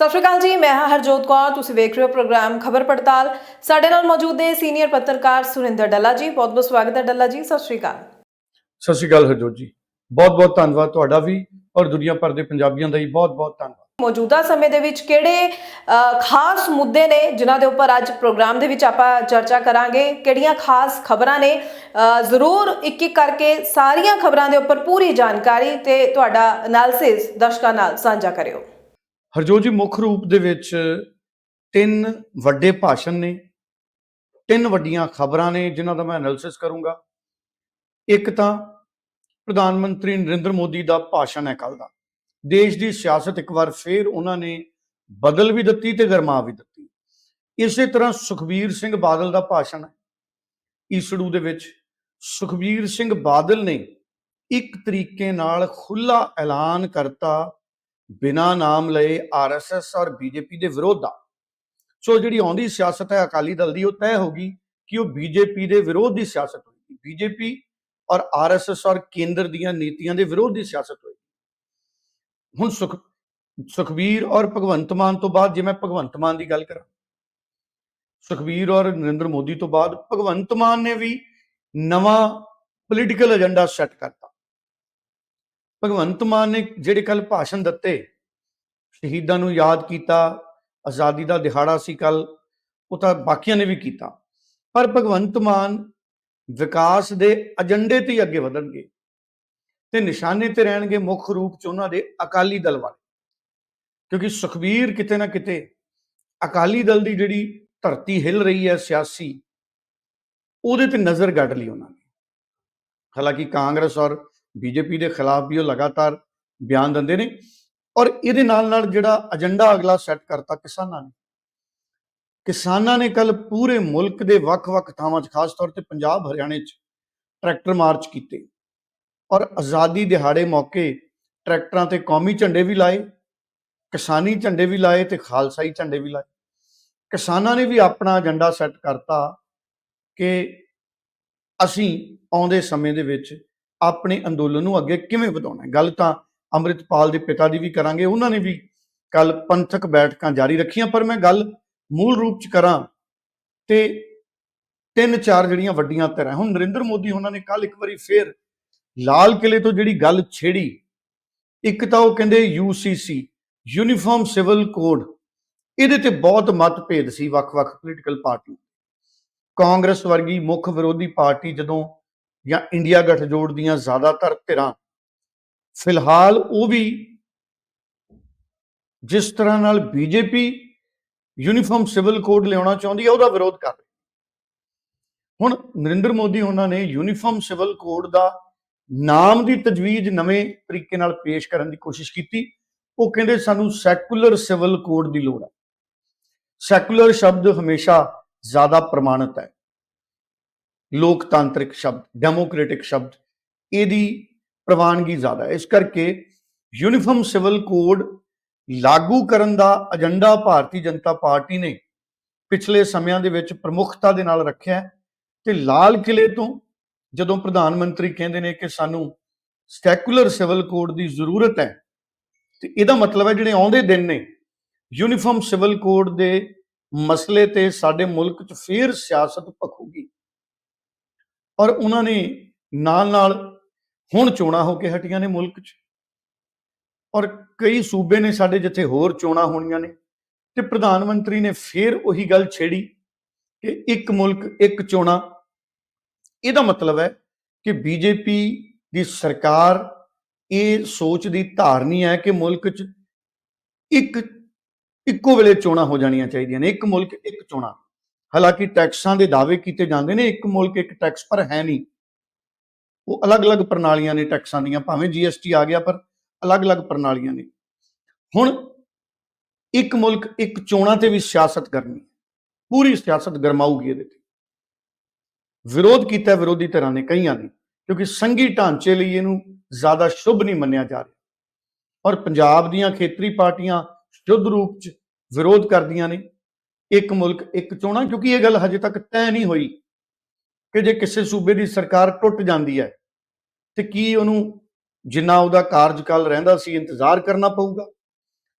ਸਤਿ ਸ਼੍ਰੀ ਅਕਾਲ ਜੀ ਮੈਂ ਹਾਂ ਹਰਜੋਤ ਕੌਰ ਤੁਸੀਂ ਵੇਖ ਰਹੇ ਹੋ ਪ੍ਰੋਗਰਾਮ ਖਬਰ ਪੜਤਾਲ। ਸਾਡੇ ਨਾਲ ਮੌਜੂਦ ਹੈ ਸੀਨੀਅਰ ਪੱਤਰਕਾਰ ਸੁਰਿੰਦਰ ਡੱਲਾ ਜੀ ਬਹੁਤ ਬਹੁਤ ਸਵਾਗਤ ਹੈ ਡੱਲਾ ਜੀ ਸਤਿ ਸ਼੍ਰੀ ਅਕਾਲ। ਸਤਿ ਸ਼੍ਰੀ ਅਕਾਲ ਹਰਜੋਤ ਜੀ ਬਹੁਤ ਬਹੁਤ ਧੰਨਵਾਦ ਤੁਹਾਡਾ ਵੀ ਔਰ ਦੁਨੀਆ ਭਰ ਦੇ ਪੰਜਾਬੀਆਂ ਦਾ ਵੀ ਬਹੁਤ ਬਹੁਤ ਧੰਨਵਾਦ। ਮੌਜੂਦਾ ਸਮੇਂ ਦੇ ਵਿੱਚ ਕਿਹੜੇ ਖਾਸ ਮੁੱਦੇ ਨੇ ਜਿਨ੍ਹਾਂ ਦੇ ਉੱਪਰ ਅੱਜ ਪ੍ਰੋਗਰਾਮ ਦੇ ਵਿੱਚ ਆਪਾਂ ਚਰਚਾ ਕਰਾਂਗੇ? ਕਿਹੜੀਆਂ ਖਾਸ ਖਬਰਾਂ ਨੇ? ਜ਼ਰੂਰ ਇੱਕ ਇੱਕ ਕਰਕੇ ਸਾਰੀਆਂ ਖਬਰਾਂ ਦੇ ਉੱਪਰ ਪੂਰੀ ਜਾਣਕਾਰੀ ਤੇ ਤੁਹਾਡਾ ਐਨਾਲਿਸਿਸ ਦਰਸ਼ਕਾਂ ਨਾਲ ਸਾਂਝਾ ਕਰਿਓ। ਹਰਜੋਤ ਜੀ, ਮੁੱਖ ਰੂਪ ਦੇ ਵਿੱਚ ਤਿੰਨ ਵੱਡੇ ਭਾਸ਼ਣ ਨੇ, ਤਿੰਨ ਵੱਡੀਆਂ ਖਬਰਾਂ ਨੇ, ਜਿਨ੍ਹਾਂ ਦਾ ਮੈਂ ਐਨਾਲਿਸਿਸ ਕਰੂੰਗਾ। ਇੱਕ ਤਾਂ ਪ੍ਰਧਾਨ ਮੰਤਰੀ ਨਰਿੰਦਰ ਮੋਦੀ ਦਾ ਭਾਸ਼ਣ ਹੈ ਕੱਲ ਦਾ। ਦੇਸ਼ ਦੀ ਸਿਆਸਤ ਇੱਕ ਵਾਰ ਫੇਰ ਉਹਨਾਂ ਨੇ ਬਦਲ ਵੀ ਦਿੱਤੀ ਤੇ ਗਰਮਾ ਵੀ ਦਿੱਤੀ। ਇਸੇ ਤਰ੍ਹਾਂ ਸੁਖਬੀਰ ਸਿੰਘ ਬਾਦਲ ਦਾ ਭਾਸ਼ਣ ਹੈ। ਈਸੜੂ ਦੇ ਵਿੱਚ ਸੁਖਬੀਰ ਸਿੰਘ ਬਾਦਲ ਨੇ ਇੱਕ ਤਰੀਕੇ ਨਾਲ ਖੁੱਲਾ ਐਲਾਨ ਕਰਤਾ ਬਿਨਾ ਨਾਮ ਲਏ ਆਰਐਸਐਸ ਔਰ ਬੀਜੇਪੀ ਦੇ ਵਿਰੋਧ ਦਾ ਸੋ ਜਿਹੜੀ ਆਉਂਦੀ ਸਿਆਸਤ ਹੈ, ਅਕਾਲੀ ਦਲ ਦੀ, ਉਹ ਤੈਅ ਹੋਗੀ ਕਿ ਉਹ ਬੀਜੇਪੀ ਦੇ ਵਿਰੋਧ ਦੀ ਸਿਆਸਤ ਹੋਏਗੀ। ਬੀਜੇਪੀ ਔਰ ਆਰਐਸਐਸ ਔਰ ਕੇਂਦਰ ਦੀਆਂ ਨੀਤੀਆਂ ਦੇ ਵਿਰੋਧ ਦੀ ਸਿਆਸਤ ਹੋਏਗੀ। ਹੁਣ ਸੁਖ, ਸੁਖਬੀਰ ਔਰ ਭਗਵੰਤ ਮਾਨ ਤੋਂ ਬਾਅਦ, ਜੇ ਮੈਂ ਭਗਵੰਤ ਮਾਨ ਦੀ ਗੱਲ ਕਰਾਂ, ਸੁਖਬੀਰ ਔਰ ਨਰਿੰਦਰ ਮੋਦੀ ਤੋਂ ਬਾਅਦ, ਭਗਵੰਤ ਮਾਨ ਨੇ ਵੀ ਨਵਾਂ ਪੋਲੀਟੀਕਲ ਏਜੰਡਾ ਸੈੱਟ ਕਰ ਭਗਵੰਤ ਮਾਨ ਨੇ ਜਿਹੜੇ ਕੱਲ ਭਾਸ਼ਣ ਦਿੱਤੇ, ਸ਼ਹੀਦਾਂ ਨੂੰ ਯਾਦ ਕੀਤਾ, ਆਜ਼ਾਦੀ ਦਾ ਦਿਹਾੜਾ ਸੀ ਕੱਲ ਉਹ ਤਾਂ ਬਾਕੀਆਂ ਨੇ ਵੀ ਕੀਤਾ। ਪਰ ਭਗਵੰਤ ਮਾਨ ਵਿਕਾਸ ਦੇ ਏਜੰਡੇ ਤੇ ਹੀ ਅੱਗੇ ਵਧਣਗੇ ਤੇ ਨਿਸ਼ਾਨੇ ਤੇ ਰਹਿਣਗੇ ਮੁੱਖ ਰੂਪ ਚ ਉਹਨਾਂ ਦੇ ਅਕਾਲੀ ਦਲ ਵਾਲੇ। ਕਿਉਂਕਿ ਸੁਖਬੀਰ ਕਿਤੇ ਨਾ ਕਿਤੇ ਅਕਾਲੀ ਦਲ ਦੀ ਜਿਹੜੀ ਧਰਤੀ ਹਿੱਲ ਰਹੀ ਹੈ ਸਿਆਸੀ, ਉਹਦੇ ਤੇ ਨਜ਼ਰ ਗੱਡ ਲਈ ਉਹਨਾਂ ਨੇ। ਹਾਲਾਂਕਿ ਕਾਂਗਰਸ ਔਰ ਬੀਜੇਪੀ ਦੇ ਖਿਲਾਫ ਵੀ ਉਹ ਲਗਾਤਾਰ ਬਿਆਨ ਦਿੰਦੇ ਨੇ ਔਰ ਇਹਦੇ ਨਾਲ ਨਾਲ ਜਿਹੜਾ ਏਜੰਡਾ ਅਗਲਾ ਸੈੱਟ ਕਰਤਾ ਕਿਸਾਨਾਂ ਨੇ। ਕਿਸਾਨਾਂ ਨੇ ਕੱਲ ਪੂਰੇ ਮੁਲਕ ਦੇ ਵੱਖ-ਵੱਖ ਥਾਵਾਂ 'ਚ, ਖਾਸ ਤੌਰ ਤੇ ਪੰਜਾਬ, ਹਰਿਆਣੇ 'ਚ ਟਰੈਕਟਰ ਮਾਰਚ ਕੀਤੇ ਔਰ ਆਜ਼ਾਦੀ ਦਿਹਾੜੇ ਮੌਕੇ ਟਰੈਕਟਰਾਂ ਤੇ ਕੌਮੀ ਝੰਡੇ ਵੀ ਲਾਏ, ਕਿਸਾਨੀ ਝੰਡੇ ਵੀ ਲਾਏ ਤੇ ਖਾਲਸਾਈ ਝੰਡੇ ਵੀ ਲਾਏ। ਕਿਸਾਨਾਂ ਨੇ ਵੀ ਆਪਣਾ ਏਜੰਡਾ ਸੈੱਟ ਕਰਤਾ ਕਿ ਅਸੀਂ ਆਉਂਦੇ ਸਮੇਂ ਦੇ ਵਿੱਚ ਆਪਣੇ ਅੰਦੋਲਨ ਨੂੰ ਅੱਗੇ ਕਿਵੇਂ ਵਧਾਉਣਾ ਹੈ? ਗੱਲ ਤਾਂ ਅੰਮ੍ਰਿਤਪਾਲ ਦੇ ਪਿਤਾ ਦੀ ਵੀ ਕਰਾਂਗੇ, ਉਹਨਾਂ ਨੇ ਵੀ ਕੱਲ ਪੰਥਕ ਬੈਠਕਾਂ ਜਾਰੀ ਰੱਖੀਆਂ, ਪਰ ਮੈਂ ਗੱਲ ਮੂਲ ਰੂਪ ਚ ਕਰਾਂ ਤੇ ਤਿੰਨ ਚਾਰ ਜਿਹੜੀਆਂ ਵੱਡੀਆਂ ਧਿਰਾਂ ਹੁਣ ਨਰਿੰਦਰ ਮੋਦੀ ਉਹਨਾਂ ਨੇ ਕੱਲ ਇੱਕ ਵਾਰੀ ਫੇਰ ਲਾਲ ਕਿਲੇ ਤੋਂ ਜਿਹੜੀ ਗੱਲ ਛੇੜੀ, ਇੱਕ ਤਾਂ ਉਹ ਕਹਿੰਦੇ ਯੂਸੀਸੀ ਯੂਨੀਫਾਰਮ ਸਿਵਲ ਕੋਡ ਇਹਦੇ ਤੇ ਬਹੁਤ ਮਤਭੇਦ ਸੀ ਵੱਖ-ਵੱਖ ਪੋਲੀਟੀਕਲ ਪਾਰਟੀ ਕਾਂਗਰਸ ਵਰਗੀ ਮੁੱਖ ਵਿਰੋਧੀ ਪਾਰਟੀ ਜਦੋਂ ਜਾਂ ਇੰਡੀਆ ਗੱਠਜੋੜ ਦੀਆਂ ਜ਼ਿਆਦਾਤਰ ਧਿਰਾਂ। ਫਿਲਹਾਲ ਉਹ ਵੀ ਜਿਸ ਤਰ੍ਹਾਂ ਨਾਲ ਬੀਜੇਪੀ ਯੂਨੀਫਾਰਮ ਸਿਵਲ ਕੋਡ ਲਿਆਉਣਾ ਚਾਹੁੰਦੀ ਹੈ ਉਹਦਾ ਵਿਰੋਧ ਕਰ ਰਹੀ। ਹੁਣ ਨਰਿੰਦਰ ਮੋਦੀ ਉਹਨਾਂ ਨੇ ਯੂਨੀਫਾਰਮ ਸਿਵਲ ਕੋਡ ਦਾ ਨਾਮ ਦੀ ਤਜਵੀਜ਼ ਨਵੇਂ ਤਰੀਕੇ ਨਾਲ ਪੇਸ਼ ਕਰਨ ਦੀ ਕੋਸ਼ਿਸ਼ ਕੀਤੀ। ਉਹ ਕਹਿੰਦੇ ਸਾਨੂੰ ਸੈਕੂਲਰ ਸਿਵਲ ਕੋਡ ਦੀ ਲੋੜ ਹੈ। ਸੈਕੂਲਰ ਸ਼ਬਦ ਹਮੇਸ਼ਾ ਜ਼ਿਆਦਾ ਪ੍ਰਮਾਣਿਤ ਹੈ। ਲੋਕਤਾਂਤਰਿਕ ਸ਼ਬਦ, ਡੈਮੋਕ੍ਰੈਟਿਕ ਸ਼ਬਦ, ਇਹਦੀ ਪ੍ਰਵਾਨਗੀ ਜ਼ਿਆਦਾ ਹੈ। ਇਸ ਕਰਕੇ ਯੂਨੀਫਾਰਮ ਸਿਵਲ ਕੋਡ ਲਾਗੂ ਕਰਨ ਦਾ ਏਜੰਡਾ ਭਾਰਤੀ ਜਨਤਾ ਪਾਰਟੀ ਨੇ ਪਿਛਲੇ ਸਮਿਆਂ ਦੇ ਵਿੱਚ ਪ੍ਰਮੁੱਖਤਾ ਦੇ ਨਾਲ ਰੱਖਿਆ ਹੈ ਤੇ ਲਾਲ ਕਿਲੇ ਤੋਂ ਜਦੋਂ ਪ੍ਰਧਾਨ ਮੰਤਰੀ ਕਹਿੰਦੇ ਨੇ ਕਿ ਸਾਨੂੰ ਸੈਕੂਲਰ ਸਿਵਲ ਕੋਡ ਦੀ ਜ਼ਰੂਰਤ ਹੈ, ਤੇ ਇਹਦਾ ਮਤਲਬ ਹੈ ਜਿਹੜੇ ਆਉਂਦੇ ਦਿਨ ਨੇ, ਯੂਨੀਫਾਰਮ ਸਿਵਲ ਕੋਡ ਦੇ ਮਸਲੇ ਤੇ ਸਾਡੇ ਮੁਲਕ 'ਚ ਫੇਰ ਸਿਆਸਤ ਭਖੂਗੀ। ਔਰ ਉਹਨਾਂ ਨੇ ਨਾਲ ਨਾਲ ਹੁਣ ਚੋਣਾਂ ਹੋ ਕੇ ਹਟੀਆਂ ਨੇ ਮੁਲਕ 'ਚ। ਔਰ ਕਈ ਸੂਬੇ ਨੇ ਸਾਡੇ ਜਿੱਥੇ ਹੋਰ ਚੋਣਾਂ ਹੋਣੀਆਂ ਨੇ ਤੇ ਪ੍ਰਧਾਨ ਮੰਤਰੀ ਨੇ ਫੇਰ ਉਹੀ ਗੱਲ ਛੇੜੀ ਕਿ ਇੱਕ ਮੁਲਕ, ਇੱਕ ਚੋਣਾਂ। ਇਹਦਾ ਮਤਲਬ ਹੈ ਕਿ ਬੀਜੇਪੀ ਦੀ ਸਰਕਾਰ ਇਹ ਸੋਚ ਦੀ ਧਾਰਨੀ ਹੈ ਕਿ ਮੁਲਕ 'ਚ ਇੱਕ, ਇੱਕੋ ਵੇਲੇ ਚੋਣਾਂ ਹੋ ਜਾਣੀਆਂ ਚਾਹੀਦੀਆਂ ਨੇ। ਇੱਕ ਮੁਲਕ, ਇੱਕ ਚੋਣਾਂ। ਹਾਲਾਂਕਿ ਟੈਕਸਾਂ ਦੇ ਦਾਅਵੇ ਕੀਤੇ ਜਾਂਦੇ ਨੇ, ਇੱਕ ਮੁਲਕ ਇੱਕ ਟੈਕਸ ਪਰ ਹੈ ਨਹੀਂ। ਉਹ ਅਲੱਗ-ਅਲੱਗ ਪ੍ਰਣਾਲੀਆਂ ਨੇ ਟੈਕਸਾਂ ਦੀਆਂ, ਭਾਵੇਂ ਜੀਐਸਟੀ ਆ ਗਿਆ, ਪਰ ਅਲੱਗ-ਅਲੱਗ ਪ੍ਰਣਾਲੀਆਂ ਨੇ। ਹੁਣ ਇੱਕ ਮੁਲਕ ਇੱਕ ਚੋਣਾਂ ਤੇ ਵੀ ਸਿਆਸਤ ਕਰਨੀ ਪੂਰੀ ਸਿਆਸਤ ਗਰਮਾਊਗੀ ਇਹਦੇ ਤੇ। ਵਿਰੋਧ ਕੀਤਾ ਵਿਰੋਧੀ ਧਿਰਾਂ ਨੇ ਕਈਆਂ ਨੇ, ਕਿਉਂਕਿ ਸੰਘੀ ਢਾਂਚੇ ਲਈ ਇਹਨੂੰ ਜ਼ਿਆਦਾ ਸ਼ੁਭ ਨਹੀਂ ਮੰਨਿਆ ਜਾ ਰਿਹਾ। ਔਰ ਪੰਜਾਬ ਦੀਆਂ ਖੇਤਰੀ ਪਾਰਟੀਆਂ ਸ਼ੁੱਧ ਰੂਪ 'ਚ ਵਿਰੋਧ ਕਰਦੀਆਂ ਨੇ। ਇੱਕ ਮੁਲਕ ਇੱਕ ਚੋਣਾਂ, ਕਿਉਂਕਿ ਇਹ ਗੱਲ ਹਜੇ ਤੱਕ ਤੈਅ ਨਹੀਂ ਹੋਈ ਕਿ ਜੇ ਕਿਸੇ ਸੂਬੇ ਦੀ ਸਰਕਾਰ ਟੁੱਟ ਜਾਂਦੀ ਹੈ ਤੇ ਕੀ ਉਹਨੂੰ ਜਿੰਨਾ ਉਹਦਾ ਕਾਰਜਕਾਲ ਰਹਿੰਦਾ ਸੀ ਇੰਤਜ਼ਾਰ ਕਰਨਾ ਪਊਗਾ?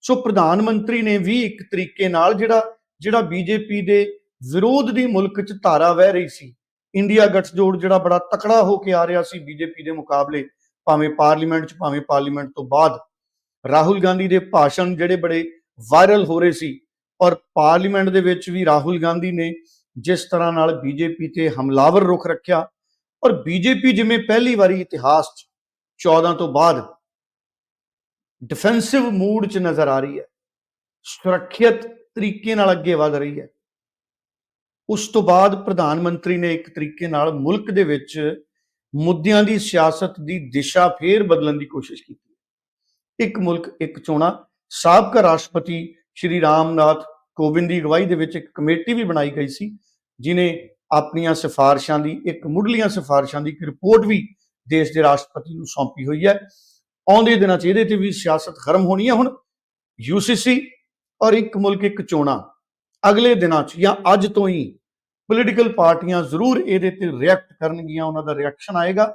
ਸੋ ਪ੍ਰਧਾਨ ਮੰਤਰੀ ਨੇ ਵੀ ਇੱਕ ਤਰੀਕੇ ਨਾਲ ਜਿਹੜਾ ਜਿਹੜਾ ਬੀਜੇਪੀ ਦੇ ਵਿਰੋਧ ਦੀ ਮੁਲਕ 'ਚ ਧਾਰਾ ਵਹਿ ਰਹੀ ਸੀ, ਇੰਡੀਆ ਗੱਠਜੋੜ ਜਿਹੜਾ ਬੜਾ ਤਕੜਾ ਹੋ ਕੇ ਆ ਰਿਹਾ ਸੀ ਬੀਜੇਪੀ ਦੇ ਮੁਕਾਬਲੇ, ਭਾਵੇਂ ਪਾਰਲੀਮੈਂਟ 'ਚ, ਭਾਵੇਂ ਪਾਰਲੀਮੈਂਟ ਤੋਂ ਬਾਅਦ, ਰਾਹੁਲ ਗਾਂਧੀ ਦੇ ਭਾਸ਼ਣ ਜਿਹੜੇ ਬੜੇ ਵਾਇਰਲ ਹੋ ਰਹੇ ਸੀ ਔਰ ਪਾਰਲੀਮੈਂਟ ਦੇ ਵਿੱਚ ਵੀ ਰਾਹੁਲ ਗਾਂਧੀ ਨੇ ਜਿਸ ਤਰ੍ਹਾਂ ਨਾਲ ਬੀਜੇਪੀ ਤੇ ਹਮਲਾਵਰ ਰੁਖ ਰੱਖਿਆ ਔਰ ਬੀਜੇਪੀ ਜਿਵੇਂ ਪਹਿਲੀ ਵਾਰੀ ਇਤਿਹਾਸ 'ਚ 14 ਤੋਂ ਬਾਅਦ ਡਿਫੈਂਸਿਵ ਮੂਡ 'ਚ ਨਜ਼ਰ ਆ ਰਹੀ ਹੈ, ਸੁਰੱਖਿਅਤ ਤਰੀਕੇ ਨਾਲ ਅੱਗੇ ਵਧ ਰਹੀ ਹੈ। ਉਸ ਤੋਂ ਬਾਅਦ ਪ੍ਰਧਾਨ ਮੰਤਰੀ ਨੇ ਇੱਕ ਤਰੀਕੇ ਨਾਲ ਮੁਲਕ ਦੇ ਵਿੱਚ ਮੁੱਦਿਆਂ ਦੀ ਸਿਆਸਤ ਦੀ ਦਿਸ਼ਾ ਫੇਰ ਬਦਲਣ ਦੀ ਕੋਸ਼ਿਸ਼ ਕੀਤੀ। ਇੱਕ ਮੁਲਕ, ਇੱਕ ਚੋਣਾਂ, ਸਾਬਕਾ ਰਾਸ਼ਟਰਪਤੀ ਸ਼੍ਰੀ ਰਾਮਨਾਥ ਕੋਵਿੰਦ ਦੀ ਅਗਵਾਈ ਦੇ ਵਿੱਚ ਇੱਕ ਕਮੇਟੀ ਵੀ ਬਣਾਈ ਗਈ ਸੀ ਜਿਨੇ ਆਪਣੀਆਂ ਸਿਫਾਰਿਸ਼ਾਂ ਦੀ, ਇੱਕ ਮੁੱਢਲੀਆਂ ਸਿਫਾਰਿਸ਼ਾਂ ਦੀ ਇੱਕ ਰਿਪੋਰਟ ਵੀ ਦੇਸ਼ ਦੇ ਰਾਸ਼ਟਰਪਤੀ ਨੂੰ ਸੌਂਪੀ ਹੋਈ ਹੈ। ਆਉਂਦੇ ਦਿਨਾਂ 'ਚ ਇਹਦੇ ਤੇ ਵੀ ਸਿਆਸਤ ਖਰਮ ਹੋਣੀ ਹੈ ਹੁਣ। ਯੂਸੀਸੀ ਔਰ ਇੱਕ ਮੁਲਕ, ਇੱਕ ਚੋਣਾਂ। ਅਗਲੇ ਦਿਨਾਂ 'ਚ ਜਾਂ ਅੱਜ ਤੋਂ ਹੀ ਪੋਲੀਟੀਕਲ ਪਾਰਟੀਆਂ ਜ਼ਰੂਰ ਇਹਦੇ ਤੇ ਰਿਐਕਟ ਕਰਨਗੀਆਂ, ਉਹਨਾਂ ਦਾ ਰਿਐਕਸ਼ਨ ਆਏਗਾ,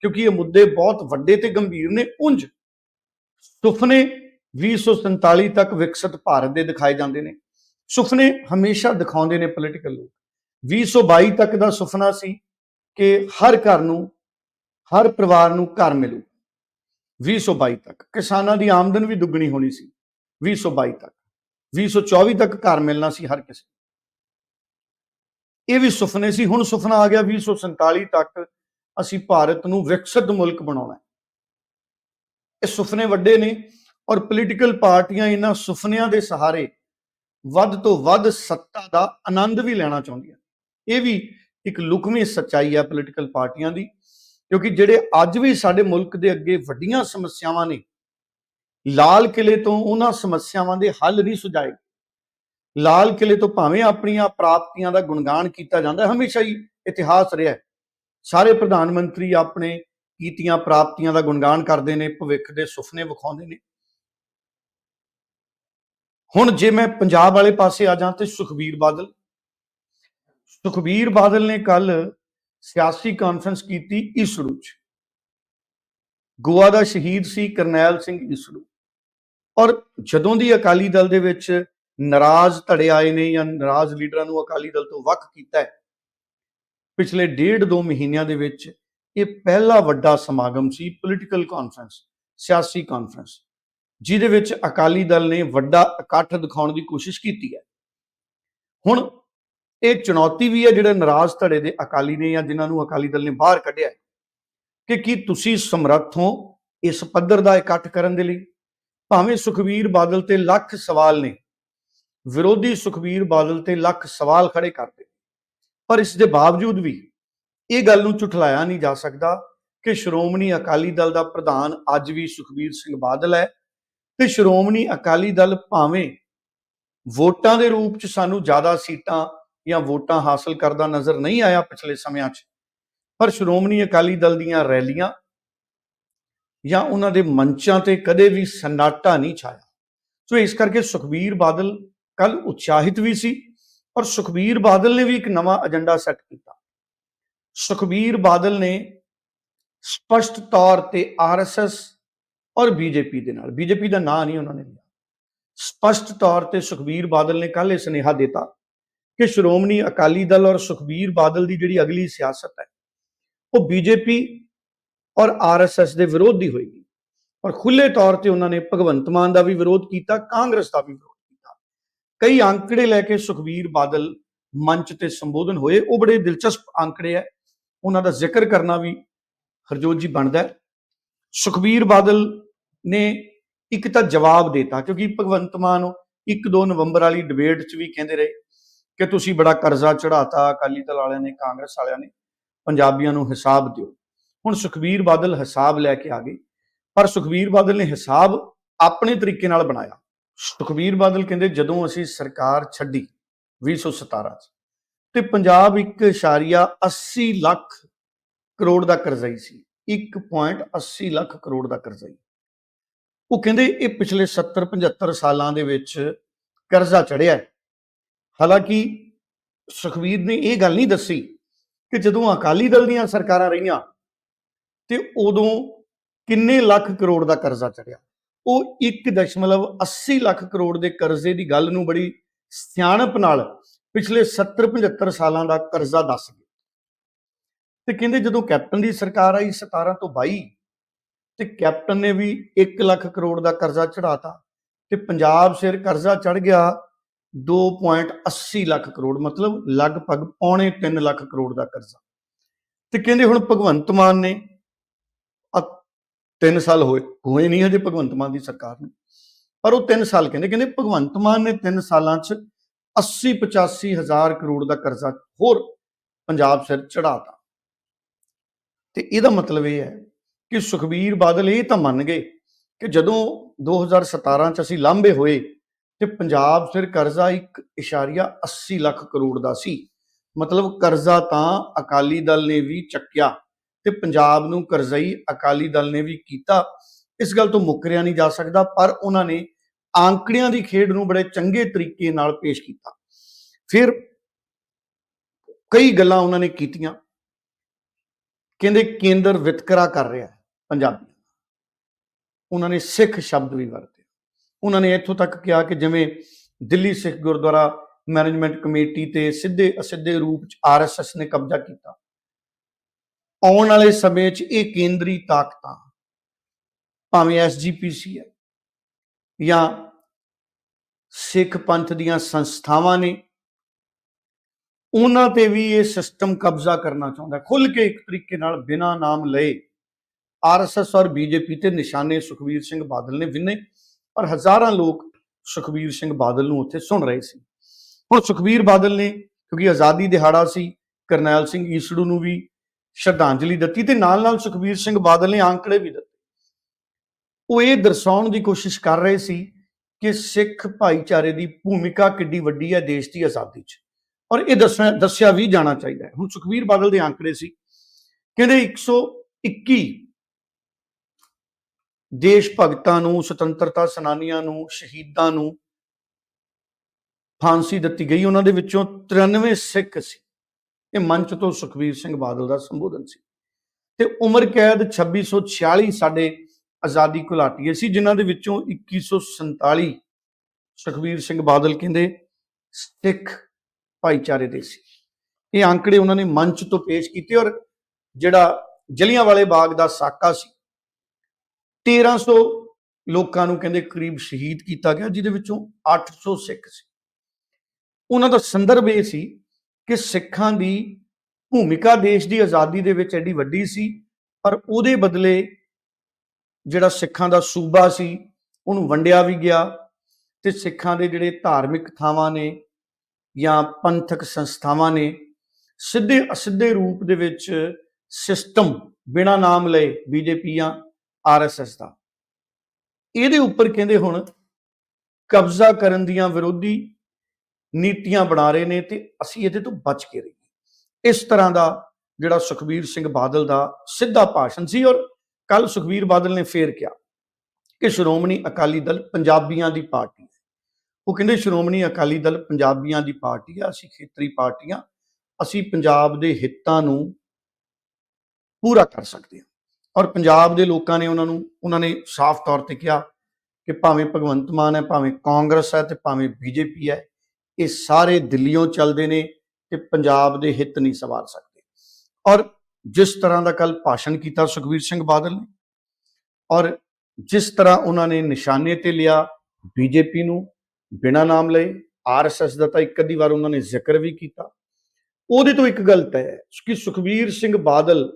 ਕਿਉਂਕਿ ਇਹ ਮੁੱਦੇ ਬਹੁਤ ਵੱਡੇ ਤੇ ਗੰਭੀਰ ਨੇ। ਉਂਝ ਸੁਪਨੇ 2047 ਤੱਕ ਵਿਕਸਿਤ ਭਾਰਤ ਦੇ ਦਿਖਾਏ ਜਾਂਦੇ ਨੇ। ਸੁਪਨੇ ਹਮੇਸ਼ਾ ਦਿਖਾਉਂਦੇ ਨੇ ਪੋਲੀਟੀਕਲ ਲੋਕ। 2022 ਤੱਕ ਦਾ ਸੁਪਨਾ ਸੀ ਕਿ ਹਰ ਘਰ ਨੂੰ, ਹਰ ਪਰਿਵਾਰ ਨੂੰ ਘਰ ਮਿਲੂ। 2022 ਤੱਕ। ਕਿਸਾਨਾਂ ਦੀ ਆਮਦਨ ਵੀ ਦੁੱਗਣੀ ਹੋਣੀ ਸੀ। 2022 ਤੱਕ। 2024 ਤੱਕ ਘਰ ਮਿਲਣਾ ਸੀ ਹਰ ਕਿਸੇ ਇਹ ਵੀ ਸੁਪਨੇ ਸੀ। ਹੁਣ ਸੁਪਨਾ ਆ ਗਿਆ। 2047 ਤੱਕ ਅਸੀਂ ਭਾਰਤ ਨੂੰ ਵਿਕਸਿਤ ਮੁਲਕ ਬਣਾਉਣਾ ਇਹ ਸੁਪਨੇ ਵੱਡੇ ਨੇ। ਔਰ ਪੋਲੀਟੀਕਲ ਪਾਰਟੀਆਂ ਇਹਨਾਂ ਸੁਪਨਿਆਂ ਦੇ ਸਹਾਰੇ ਵੱਧ ਤੋਂ ਵੱਧ ਸੱਤਾ ਦਾ ਆਨੰਦ ਵੀ ਲੈਣਾ ਚਾਹੁੰਦੀਆਂ ਇਹ ਵੀ ਇੱਕ ਲੁਕਵੀਂ ਸੱਚਾਈ ਹੈ ਪੋਲੀਟੀਕਲ ਪਾਰਟੀਆਂ ਦੀ, ਕਿਉਂਕਿ ਜਿਹੜੇ ਅੱਜ ਵੀ ਸਾਡੇ ਮੁਲਕ ਦੇ ਅੱਗੇ ਵੱਡੀਆਂ ਸਮੱਸਿਆਵਾਂ ਨੇ, ਲਾਲ ਕਿਲੇ ਤੋਂ ਉਹਨਾਂ ਸਮੱਸਿਆਵਾਂ ਦੇ ਹੱਲ ਨਹੀਂ ਸੁਝਾਏ ਲਾਲ ਕਿਲੇ ਤੋਂ ਭਾਵੇਂ ਆਪਣੀਆਂ ਪ੍ਰਾਪਤੀਆਂ ਦਾ ਗੁਣਗਾਨ ਕੀਤਾ ਜਾਂਦਾ ਹਮੇਸ਼ਾ ਹੀ ਇਤਿਹਾਸ ਰਿਹਾ ਸਾਰੇ ਪ੍ਰਧਾਨ ਮੰਤਰੀ ਆਪਣੇ ਕੀਤੀਆਂ ਪ੍ਰਾਪਤੀਆਂ ਦਾ ਗੁਣਗਾਨ ਕਰਦੇ ਨੇ, ਭਵਿੱਖ ਦੇ ਸੁਪਨੇ ਵਿਖਾਉਂਦੇ ਨੇ। ਹੁਣ ਜੇ ਮੈਂ ਪੰਜਾਬ ਵਾਲੇ ਪਾਸੇ ਆ ਜਾਂ ਤੇ ਸੁਖਬੀਰ ਬਾਦਲ। ਸੁਖਬੀਰ ਬਾਦਲ ਨੇ ਕੱਲ ਸਿਆਸੀ ਕਾਨਫਰੰਸ ਕੀਤੀ ਈਸੜੂ ਚ। ਗੋਆ ਦਾ ਸ਼ਹੀਦ ਸੀ ਕਰਨੈਲ ਸਿੰਘ ਈਸੜੂ। ਔਰ ਜਦੋਂ ਦੀ ਅਕਾਲੀ ਦਲ ਦੇ ਵਿੱਚ ਨਾਰਾਜ਼ ਧੜੇ ਆਏ ਨੇ ਜਾਂ ਨਾਰਾਜ਼ ਲੀਡਰਾਂ ਨੂੰ ਅਕਾਲੀ ਦਲ ਤੋਂ ਵੱਖ ਕੀਤਾ ਹੈ, ਪਿਛਲੇ ਡੇਢ ਦੋ ਮਹੀਨਿਆਂ ਦੇ ਵਿੱਚ ਇਹ ਪਹਿਲਾ ਵੱਡਾ ਸਮਾਗਮ ਸੀ ਪੋਲੀਟੀਕਲ ਕਾਨਫਰੰਸ ਸਿਆਸੀ ਕਾਨਫਰੰਸ ਜਿਹਦੇ ਵਿੱਚ ਅਕਾਲੀ ਦਲ ਨੇ ਵੱਡਾ ਇਕੱਠ ਦਿਖਾਉਣ ਦੀ ਕੋਸ਼ਿਸ਼ ਕੀਤੀ ਹੈ। ਹੁਣ ਇਹ ਚੁਣੌਤੀ ਵੀ ਹੈ ਜਿਹੜੇ ਨਾਰਾਜ਼ ਧੜੇ ਦੇ ਅਕਾਲੀ ਨੇ ਜਾਂ ਜਿਨ੍ਹਾਂ ਨੂੰ ਅਕਾਲੀ ਦਲ ਨੇ ਬਾਹਰ ਕੱਢਿਆ ਕਿ ਕੀ ਤੁਸੀਂ ਸਮਰੱਥ ਹੋ ਇਸ ਪੱਧਰ ਦਾ ਇਕੱਠ ਕਰਨ ਦੇ ਲਈ? ਭਾਵੇਂ ਸੁਖਬੀਰ ਬਾਦਲ ਤੇ ਲੱਖ ਸਵਾਲ ਨੇ, ਵਿਰੋਧੀ ਸੁਖਬੀਰ ਬਾਦਲ ਤੇ ਲੱਖ ਸਵਾਲ ਖੜੇ ਕਰਦੇ ਪਰ ਇਸ ਦੇ ਬਾਵਜੂਦ ਵੀ ਇਹ ਗੱਲ ਨੂੰ ਝੁਠਲਾਇਆ ਨਹੀਂ ਜਾ ਸਕਦਾ ਕਿ ਸ਼੍ਰੋਮਣੀ ਅਕਾਲੀ ਦਲ ਦਾ ਪ੍ਰਧਾਨ ਅੱਜ ਵੀ ਸੁਖਬੀਰ ਸਿੰਘ ਬਾਦਲ ਹੈ ਤੇ ਸ਼੍ਰੋਮਣੀ ਅਕਾਲੀ ਦਲ ਭਾਵੇਂ ਵੋਟਾਂ ਦੇ ਰੂਪ 'ਚ ਸਾਨੂੰ ਜ਼ਿਆਦਾ ਸੀਟਾਂ ਜਾਂ ਵੋਟਾਂ ਹਾਸਲ ਕਰਦਾ ਨਜ਼ਰ ਨਹੀਂ ਆਇਆ ਪਿਛਲੇ ਸਮਿਆਂ 'ਚ, ਪਰ ਸ਼੍ਰੋਮਣੀ ਅਕਾਲੀ ਦਲ ਦੀਆਂ ਰੈਲੀਆਂ ਜਾਂ ਉਹਨਾਂ ਦੇ ਮੰਚਾਂ ਤੇ ਕਦੇ ਵੀ ਸਨਾਟਾ ਨਹੀਂ ਛਾਇਆ। ਸੋ ਇਸ ਕਰਕੇ ਸੁਖਬੀਰ ਬਾਦਲ ਕੱਲ ਉਤਸ਼ਾਹਿਤ ਵੀ ਸੀ ਔਰ ਸੁਖਬੀਰ ਬਾਦਲ ਨੇ ਵੀ ਇੱਕ ਨਵਾਂ ਏਜੰਡਾ ਸੈੱਟ ਕੀਤਾ। ਸੁਖਬੀਰ ਬਾਦਲ ਨੇ ਸਪਸ਼ਟ ਤੌਰ ਤੇ ਆਰਐਸਐਸ ਔਰ ਬੀਜੇਪੀ ਦੇ ਨਾਲ। ਬੀਜੇਪੀ ਦਾ ਨਾਂ ਨਹੀਂ ਉਹਨਾਂ ਨੇ ਲਿਆ। ਸਪਸ਼ਟ ਤੌਰ ਤੇ ਸੁਖਬੀਰ ਬਾਦਲ ਨੇ ਕੱਲ ਇਹ ਸੁਨੇਹਾ ਦਿੱਤਾ ਕਿ ਸ਼੍ਰੋਮਣੀ ਅਕਾਲੀ ਦਲ ਔਰ ਸੁਖਬੀਰ ਬਾਦਲ ਦੀ ਜਿਹੜੀ ਅਗਲੀ ਸਿਆਸਤ ਹੈ, ਉਹ ਬੀਜੇਪੀ ਔਰ ਆਰਐਸਐਸ ਦੇ ਵਿਰੋਧ ਦੀ ਹੋਏਗੀ। ਔਰ ਖੁੱਲੇ ਤੌਰ ਤੇ ਉਹਨਾਂ ਨੇ ਭਗਵੰਤ ਮਾਨ ਦਾ ਵੀ ਵਿਰੋਧ ਕੀਤਾ, ਕਾਂਗਰਸ ਦਾ ਵੀ ਵਿਰੋਧ ਕੀਤਾ। ਕਈ ਅੰਕੜੇ ਲੈ ਕੇ ਸੁਖਬੀਰ ਬਾਦਲ ਮੰਚ ਤੇ ਸੰਬੋਧਨ ਹੋਏ, ਉਹ ਬੜੇ ਦਿਲਚਸਪ ਅੰਕੜੇ ਹੈ। ਉਹਨਾਂ ਦਾ ਜ਼ਿਕਰ ਕਰਨਾ ਵੀ ਹਰਜੋਤ ਜੀ ਬਣਦਾ ਹੈ। ਸੁਖਬੀਰ ਬਾਦਲ ਨੇ ਇੱਕ ਤਾਂ ਜਵਾਬ ਦਿੱਤਾ, ਕਿਉਂਕਿ ਭਗਵੰਤ ਮਾਨ 1-2 ਨਵੰਬਰ ਵਾਲੀ ਡਿਬੇਟ 'ਚ ਵੀ ਕਹਿੰਦੇ ਰਹੇ ਕਿ ਤੁਸੀਂ ਬੜਾ ਕਰਜ਼ਾ ਚੜਾਤਾ ਅਕਾਲੀ ਦਲ ਵਾਲਿਆਂ ਨੇ, ਕਾਂਗਰਸ ਵਾਲਿਆਂ ਨੇ, ਪੰਜਾਬੀਆਂ ਨੂੰ ਹਿਸਾਬ ਦਿਓ। ਹੁਣ ਸੁਖਬੀਰ ਬਾਦਲ ਹਿਸਾਬ ਲੈ ਕੇ ਆ ਗਏ, ਪਰ ਸੁਖਬੀਰ ਬਾਦਲ ਨੇ ਹਿਸਾਬ ਆਪਣੇ ਤਰੀਕੇ ਨਾਲ ਬਣਾਇਆ। ਸੁਖਬੀਰ ਬਾਦਲ ਕਹਿੰਦੇ, ਜਦੋਂ ਅਸੀਂ ਸਰਕਾਰ ਛੱਡੀ 2017 ਚ, ਤੇ ਪੰਜਾਬ 1.80 ਲੱਖ ਕਰੋੜ ਦਾ ਕਰਜ਼ਾਈ ਸੀ 1.80 ਲੱਖ ਕਰੋੜ ਦਾ ਕਰਜ਼ਾਈ ਉਹ ਕਹਿੰਦੇ ਇਹ ਪਿਛਲੇ 70 75 ਸਾਲਾਂ ਦੇ ਵਿੱਚ ਕਰਜ਼ਾ ਚੜਿਆ ਹਾਲਾਂਕਿ ਸੁਖਬੀਰ ਨੇ ਇਹ ਗੱਲ ਨਹੀਂ ਦੱਸੀ ਕਿ ਜਦੋਂ ਅਕਾਲੀ ਦਲ ਦੀਆਂ ਸਰਕਾਰਾਂ ਰਹੀਆਂ ਤੇ ਉਦੋਂ ਕਿੰਨੇ ਲੱਖ ਕਰੋੜ ਦਾ ਕਰਜ਼ਾ ਚੜਿਆ ਉਹ 1.80 ਲੱਖ ਕਰੋੜ ਦੇ ਕਰਜ਼ੇ ਦੀ ਗੱਲ ਨੂੰ ਬੜੀ ਸਿਆਣਪ ਨਾਲ ਪਿਛਲੇ 70 75 ਸਾਲਾਂ ਦਾ ਕਰਜ਼ਾ ਦੱਸ ਗਏ। ਤੇ ਕਹਿੰਦੇ ਜਦੋਂ ਕੈਪਟਨ ਦੀ ਸਰਕਾਰ ਆਈ 17 ਤੋਂ 22 ਤੇ ਕੈਪਟਨ ਨੇ ਵੀ 1 ਲੱਖ ਕਰੋੜ ਦਾ ਕਰਜ਼ਾ ਚੜਾਤਾ ਤੇ ਪੰਜਾਬ ਸਿਰ ਕਰਜ਼ਾ ਚੜ ਗਿਆ 2.80 ਲੱਖ ਕਰੋੜ, ਮਤਲਬ ਲਗਭਗ ਪੌਣੇ 3 ਲੱਖ ਕਰੋੜ ਦਾ ਕਰਜ਼ਾ। ਤੇ ਕਹਿੰਦੇ ਹੁਣ ਭਗਵੰਤ ਮਾਨ ਨੇ ਆ 3 ਸਾਲ ਹੋਏ ਹੋਏ ਨਹੀਂ ਹਜੇ ਭਗਵੰਤ ਮਾਨ ਦੀ ਸਰਕਾਰ ਨੂੰ, ਪਰ ਉਹ 3 ਸਾਲ ਕਹਿੰਦੇ ਕਹਿੰਦੇ ਭਗਵੰਤ ਮਾਨ ਨੇ 3 ਸਾਲਾਂ 'ਚ 80 85 ਹਜ਼ਾਰ ਕਰੋੜ ਦਾ ਕਰਜ਼ਾ ਹੋਰ ਪੰਜਾਬ ਸਿਰ ਚੜਾਤਾ ਤੇ ਇਹਦਾ ਮਤਲਬ ਇਹ ਹੈ ਕਿ ਸੁਖਬੀਰ ਬਾਦਲ ਇਹ ਤਾਂ ਮੰਨ ਗਏ ਕਿ ਜਦੋਂ 2017 ਚ ਅਸੀਂ ਲਾਂਭੇ ਹੋਏ ਤੇ ਪੰਜਾਬ ਸਿਰ ਕਰਜ਼ਾ 1.80 ਲੱਖ ਕਰੋੜ ਦਾ ਸੀ। ਮਤਲਬ ਕਰਜ਼ਾ ਤਾਂ ਅਕਾਲੀ ਦਲ ਨੇ ਵੀ ਚੱਕਿਆ ਤੇ ਪੰਜਾਬ ਨੂੰ ਕਰਜ਼ਈ ਅਕਾਲੀ ਦਲ ਨੇ ਵੀ ਕੀਤਾ। ਇਸ ਗੱਲ ਤੋਂ ਮੁੱਕਰਿਆ ਨਹੀਂ ਜਾ ਸਕਦਾ, ਪਰ ਉਹਨਾਂ ਨੇ ਆਂਕੜਿਆਂ ਦੀ ਖੇਡ ਨੂੰ ਬੜੇ ਚੰਗੇ ਤਰੀਕੇ ਨਾਲ ਪੇਸ਼ ਕੀਤਾ। ਫਿਰ ਕਈ ਗੱਲਾਂ ਉਹਨਾਂ ਨੇ ਕੀਤੀਆਂ। ਕਹਿੰਦੇ ਕੇਂਦਰ ਵਿਤਕਰਾ ਕਰ ਰਿਹਾ ਪੰਜਾਬੀ। ਉਹਨਾਂ ਨੇ ਸਿੱਖ ਸ਼ਬਦ ਵੀ ਵਰਤੇ। ਉਹਨਾਂ ਨੇ ਇੱਥੋਂ ਤੱਕ ਕਿਹਾ ਕਿ ਜਿਵੇਂ ਦਿੱਲੀ ਸਿੱਖ ਗੁਰਦੁਆਰਾ ਮੈਨੇਜਮੈਂਟ ਕਮੇਟੀ ਤੇ ਸਿੱਧੇ ਅਸਿੱਧੇ ਰੂਪ ਚ ਆਰਐਸਐਸ ਨੇ ਕਬਜ਼ਾ ਕੀਤਾ। ਆਉਣ ਵਾਲੇ ਸਮੇਂ 'ਚ ਇਹ ਕੇਂਦਰੀ ਤਾਕਤਾਂ, ਭਾਵੇਂ ਐਸਜੀਪੀਸੀ ਹੈ ਜਾਂ ਸਿੱਖ ਪੰਥ ਦੀਆਂ ਸੰਸਥਾਵਾਂ ਨੇ, ਉਹਨਾਂ ਤੇ ਵੀ ਇਹ ਸਿਸਟਮ ਕਬਜ਼ਾ ਕਰਨਾ ਚਾਹੁੰਦਾ। ਖੁੱਲ ਕੇ ਇੱਕ ਤਰੀਕੇ ਨਾਲ ਬਿਨਾਂ ਨਾਮ ਲਏ ਆਰਐਸਐਸ ਔਰ ਬੀਜੇਪੀ ਤੇ ਨਿਸ਼ਾਨੇ ਸੁਖਵੀਰ ਸਿੰਘ ਬਾਦਲ ਨੇ ਵਿੰਨੇ ਔਰ ਹਜ਼ਾਰਾਂ ਲੋਕ ਸੁਖਵੀਰ ਸਿੰਘ ਬਾਦਲ ਨੂੰ ਉੱਥੇ ਸੁਣ ਰਹੇ ਸੀ। ਹੁਣ ਸੁਖਵੀਰ ਬਾਦਲ ਨੇ, ਕਿਉਂਕਿ ਆਜ਼ਾਦੀ ਦਿਹਾੜਾ ਸੀ, ਕਰਨੈਲ ਸਿੰਘ ਈਸੜੂ ਨੂੰ ਵੀ ਸ਼ਰਧਾਂਜਲੀ ਦਿੱਤੀ ਤੇ ਨਾਲ ਨਾਲ ਸੁਖਵੀਰ ਸਿੰਘ ਬਾਦਲ ਨੇ ਆંકੜੇ ਵੀ ਦਿੱਤੇ। ਉਹ ਇਹ ਦਰਸਾਉਣ ਦੀ ਕੋਸ਼ਿਸ਼ ਕਰ ਰਹੇ ਸੀ ਕਿ ਸਿੱਖ ਭਾਈਚਾਰੇ ਦੀ ਭੂਮਿਕਾ ਕਿੱਡੀ ਵੱਡੀ ਹੈ ਦੇਸ਼ ਦੀ ਆਜ਼ਾਦੀ 'ਚ। ਔਰ ਇਹ ਦੱਸਿਆ ਦੱਸਿਆ ਵੀ ਜਾਣਾ ਚਾਹੀਦਾ ਹੈ। ਹੁਣ ਸੁਖਵੀਰ ਬਾਦਲ ਦੇ ਆંકੜੇ ਸੀ, ਕਹਿੰਦੇ 121 ਦੇਸ਼ ਭਗਤਾਂ ਨੂੰ, ਸੁਤੰਤਰਤਾ ਸੈਨਾਨੀਆਂ ਨੂੰ, ਸ਼ਹੀਦਾਂ ਨੂੰ ਫਾਂਸੀ ਦਿੱਤੀ ਗਈ। ਉਹਨਾਂ ਦੇ ਵਿੱਚੋਂ 93 ਸਿੱਖ ਸੀ। ਇਹ ਮੰਚ ਤੋਂ ਸੁਖਵੀਰ ਸਿੰਘ ਬਾਦਲ ਦਾ ਸੰਬੋਧਨ ਸੀ। ਤੇ ਉਮਰ ਕੈਦ 2646 ਸਾਡੇ ਆਜ਼ਾਦੀ ਘੁਲਾਟੀਏ ਸੀ, ਜਿਨ੍ਹਾਂ ਦੇ ਵਿੱਚੋਂ 2147 ਸੁਖਵੀਰ ਸਿੰਘ ਬਾਦਲ ਕਹਿੰਦੇ ਸਿੱਖ ਭਾਈਚਾਰੇ ਦੇ ਸੀ। ਇਹ ਅੰਕੜੇ ਉਹਨਾਂ ਨੇ ਮੰਚ ਤੋਂ ਪੇਸ਼ ਕੀਤੇ ਔਰ ਜਿਹੜਾ ਜਲੀਆਂ ਬਾਗ ਦਾ ਸਾਕਾ ਸੀ 1300 ਲੋਕਾਂ ਨੂੰ ਕਹਿੰਦੇ ਕਰੀਬ ਸ਼ਹੀਦ ਕੀਤਾ ਗਿਆ, ਜਿਹਦੇ ਵਿੱਚੋਂ 800 ਸਿੱਖ ਸੀ। ਉਹਨਾਂ ਦਾ ਸੰਦਰਭ ਇਹ ਸੀ ਕਿ ਸਿੱਖਾਂ ਦੀ ਭੂਮਿਕਾ ਦੇਸ਼ ਦੀ ਆਜ਼ਾਦੀ ਦੇ ਵਿੱਚ ਐਡੀ ਵੱਡੀ ਸੀ, ਪਰ ਉਹਦੇ ਬਦਲੇ ਜਿਹੜਾ ਸਿੱਖਾਂ ਦਾ ਸੂਬਾ ਸੀ, ਉਹਨੂੰ ਵੰਡਿਆ ਵੀ ਗਿਆ ਤੇ ਸਿੱਖਾਂ ਦੇ ਜਿਹੜੇ ਧਾਰਮਿਕ ਥਾਵਾਂ ਨੇ ਜਾਂ ਪੰਥਕ ਸੰਸਥਾਵਾਂ ਨੇ, ਸਿੱਧੇ ਅਸਿੱਧੇ ਰੂਪ ਦੇ ਵਿੱਚ ਸਿਸਟਮ ਬਿਨਾ ਨਾਮ ਲਏ ਬੀਜੇਪੀ ਜਾਂ ਆਰਐਸਐਸ ਦਾ। ਇਹਦੇ ਉੱਪਰ ਕਹਿੰਦੇ ਹੁਣ ਕਬਜ਼ਾ ਕਰਨ ਦੀਆਂ ਵਿਰੋਧੀ ਨੀਤੀਆਂ ਬਣਾ ਰਹੇ ਨੇ ਤੇ ਅਸੀਂ ਇਹਦੇ ਤੋਂ ਬਚ ਕੇ ਰਹੀਏ। ਇਸ ਤਰ੍ਹਾਂ ਦਾ ਜਿਹੜਾ ਸੁਖਬੀਰ ਸਿੰਘ ਬਾਦਲ ਦਾ ਸਿੱਧਾ ਭਾਸ਼ਣ ਸੀ ਔਰ ਕੱਲ ਸੁਖਬੀਰ ਬਾਦਲ ਨੇ ਫੇਰ ਕਿਹਾ ਕਿ ਸ਼੍ਰੋਮਣੀ ਅਕਾਲੀ ਦਲ ਪੰਜਾਬੀਆਂ ਦੀ ਪਾਰਟੀ ਹੈ। ਉਹ ਕਹਿੰਦੇ ਸ਼੍ਰੋਮਣੀ ਅਕਾਲੀ ਦਲ ਪੰਜਾਬੀਆਂ ਦੀ ਪਾਰਟੀ ਆ ਅਸੀਂ ਖੇਤਰੀ ਪਾਰਟੀਆਂ, ਅਸੀਂ ਪੰਜਾਬ ਦੇ ਹਿੱਤਾਂ ਨੂੰ ਪੂਰਾ ਕਰ ਸਕਦੇ ਹਾਂ। ਔਰ ਪੰਜਾਬ ਦੇ ਲੋਕਾਂ ਨੇ ਉਹਨਾਂ ਨੂੰ, ਉਹਨਾਂ ਨੇ ਸਾਫ਼ ਤੌਰ ਤੇ ਕਿਹਾ ਕਿ ਭਾਵੇਂ ਭਗਵੰਤ ਮਾਨ ਹੈ, ਭਾਵੇਂ ਕਾਂਗਰਸ ਹੈ ਤੇ ਭਾਵੇਂ ਬੀਜੇਪੀ ਹੈ, ਇਹ ਸਾਰੇ ਦਿੱਲੀੋਂ ਚੱਲਦੇ ਨੇ ਤੇ ਪੰਜਾਬ ਦੇ ਹਿੱਤ ਨਹੀਂ ਸਵਾਰ ਸਕਦੇ। ਔਰ ਜਿਸ ਤਰ੍ਹਾਂ ਦਾ ਕੱਲ ਭਾਸ਼ਣ ਕੀਤਾ ਸੁਖਵੀਰ ਸਿੰਘ ਬਾਦਲ ਨੇ, ਔਰ ਜਿਸ ਤਰ੍ਹਾਂ ਉਹਨਾਂ ਨੇ ਨਿਸ਼ਾਨੇ ਤੇ ਲਿਆ ਬੀਜੇਪੀ ਨੂੰ, ਬਿਨਾਂ ਨਾਮ ਲਏ ਆਰਐਸਐਸ ਦਾ ਤਾਂ ਇੱਕ ਅੱਧੀ ਵਾਰ ਉਹਨਾਂ ਨੇ ਜ਼ਿਕਰ ਵੀ ਕੀਤਾ। ਉਹਦੇ ਤੋਂ ਇੱਕ ਗਲਤ ਹੈ ਕਿ ਸੁਖਵੀਰ ਸਿੰਘ ਬਾਦਲ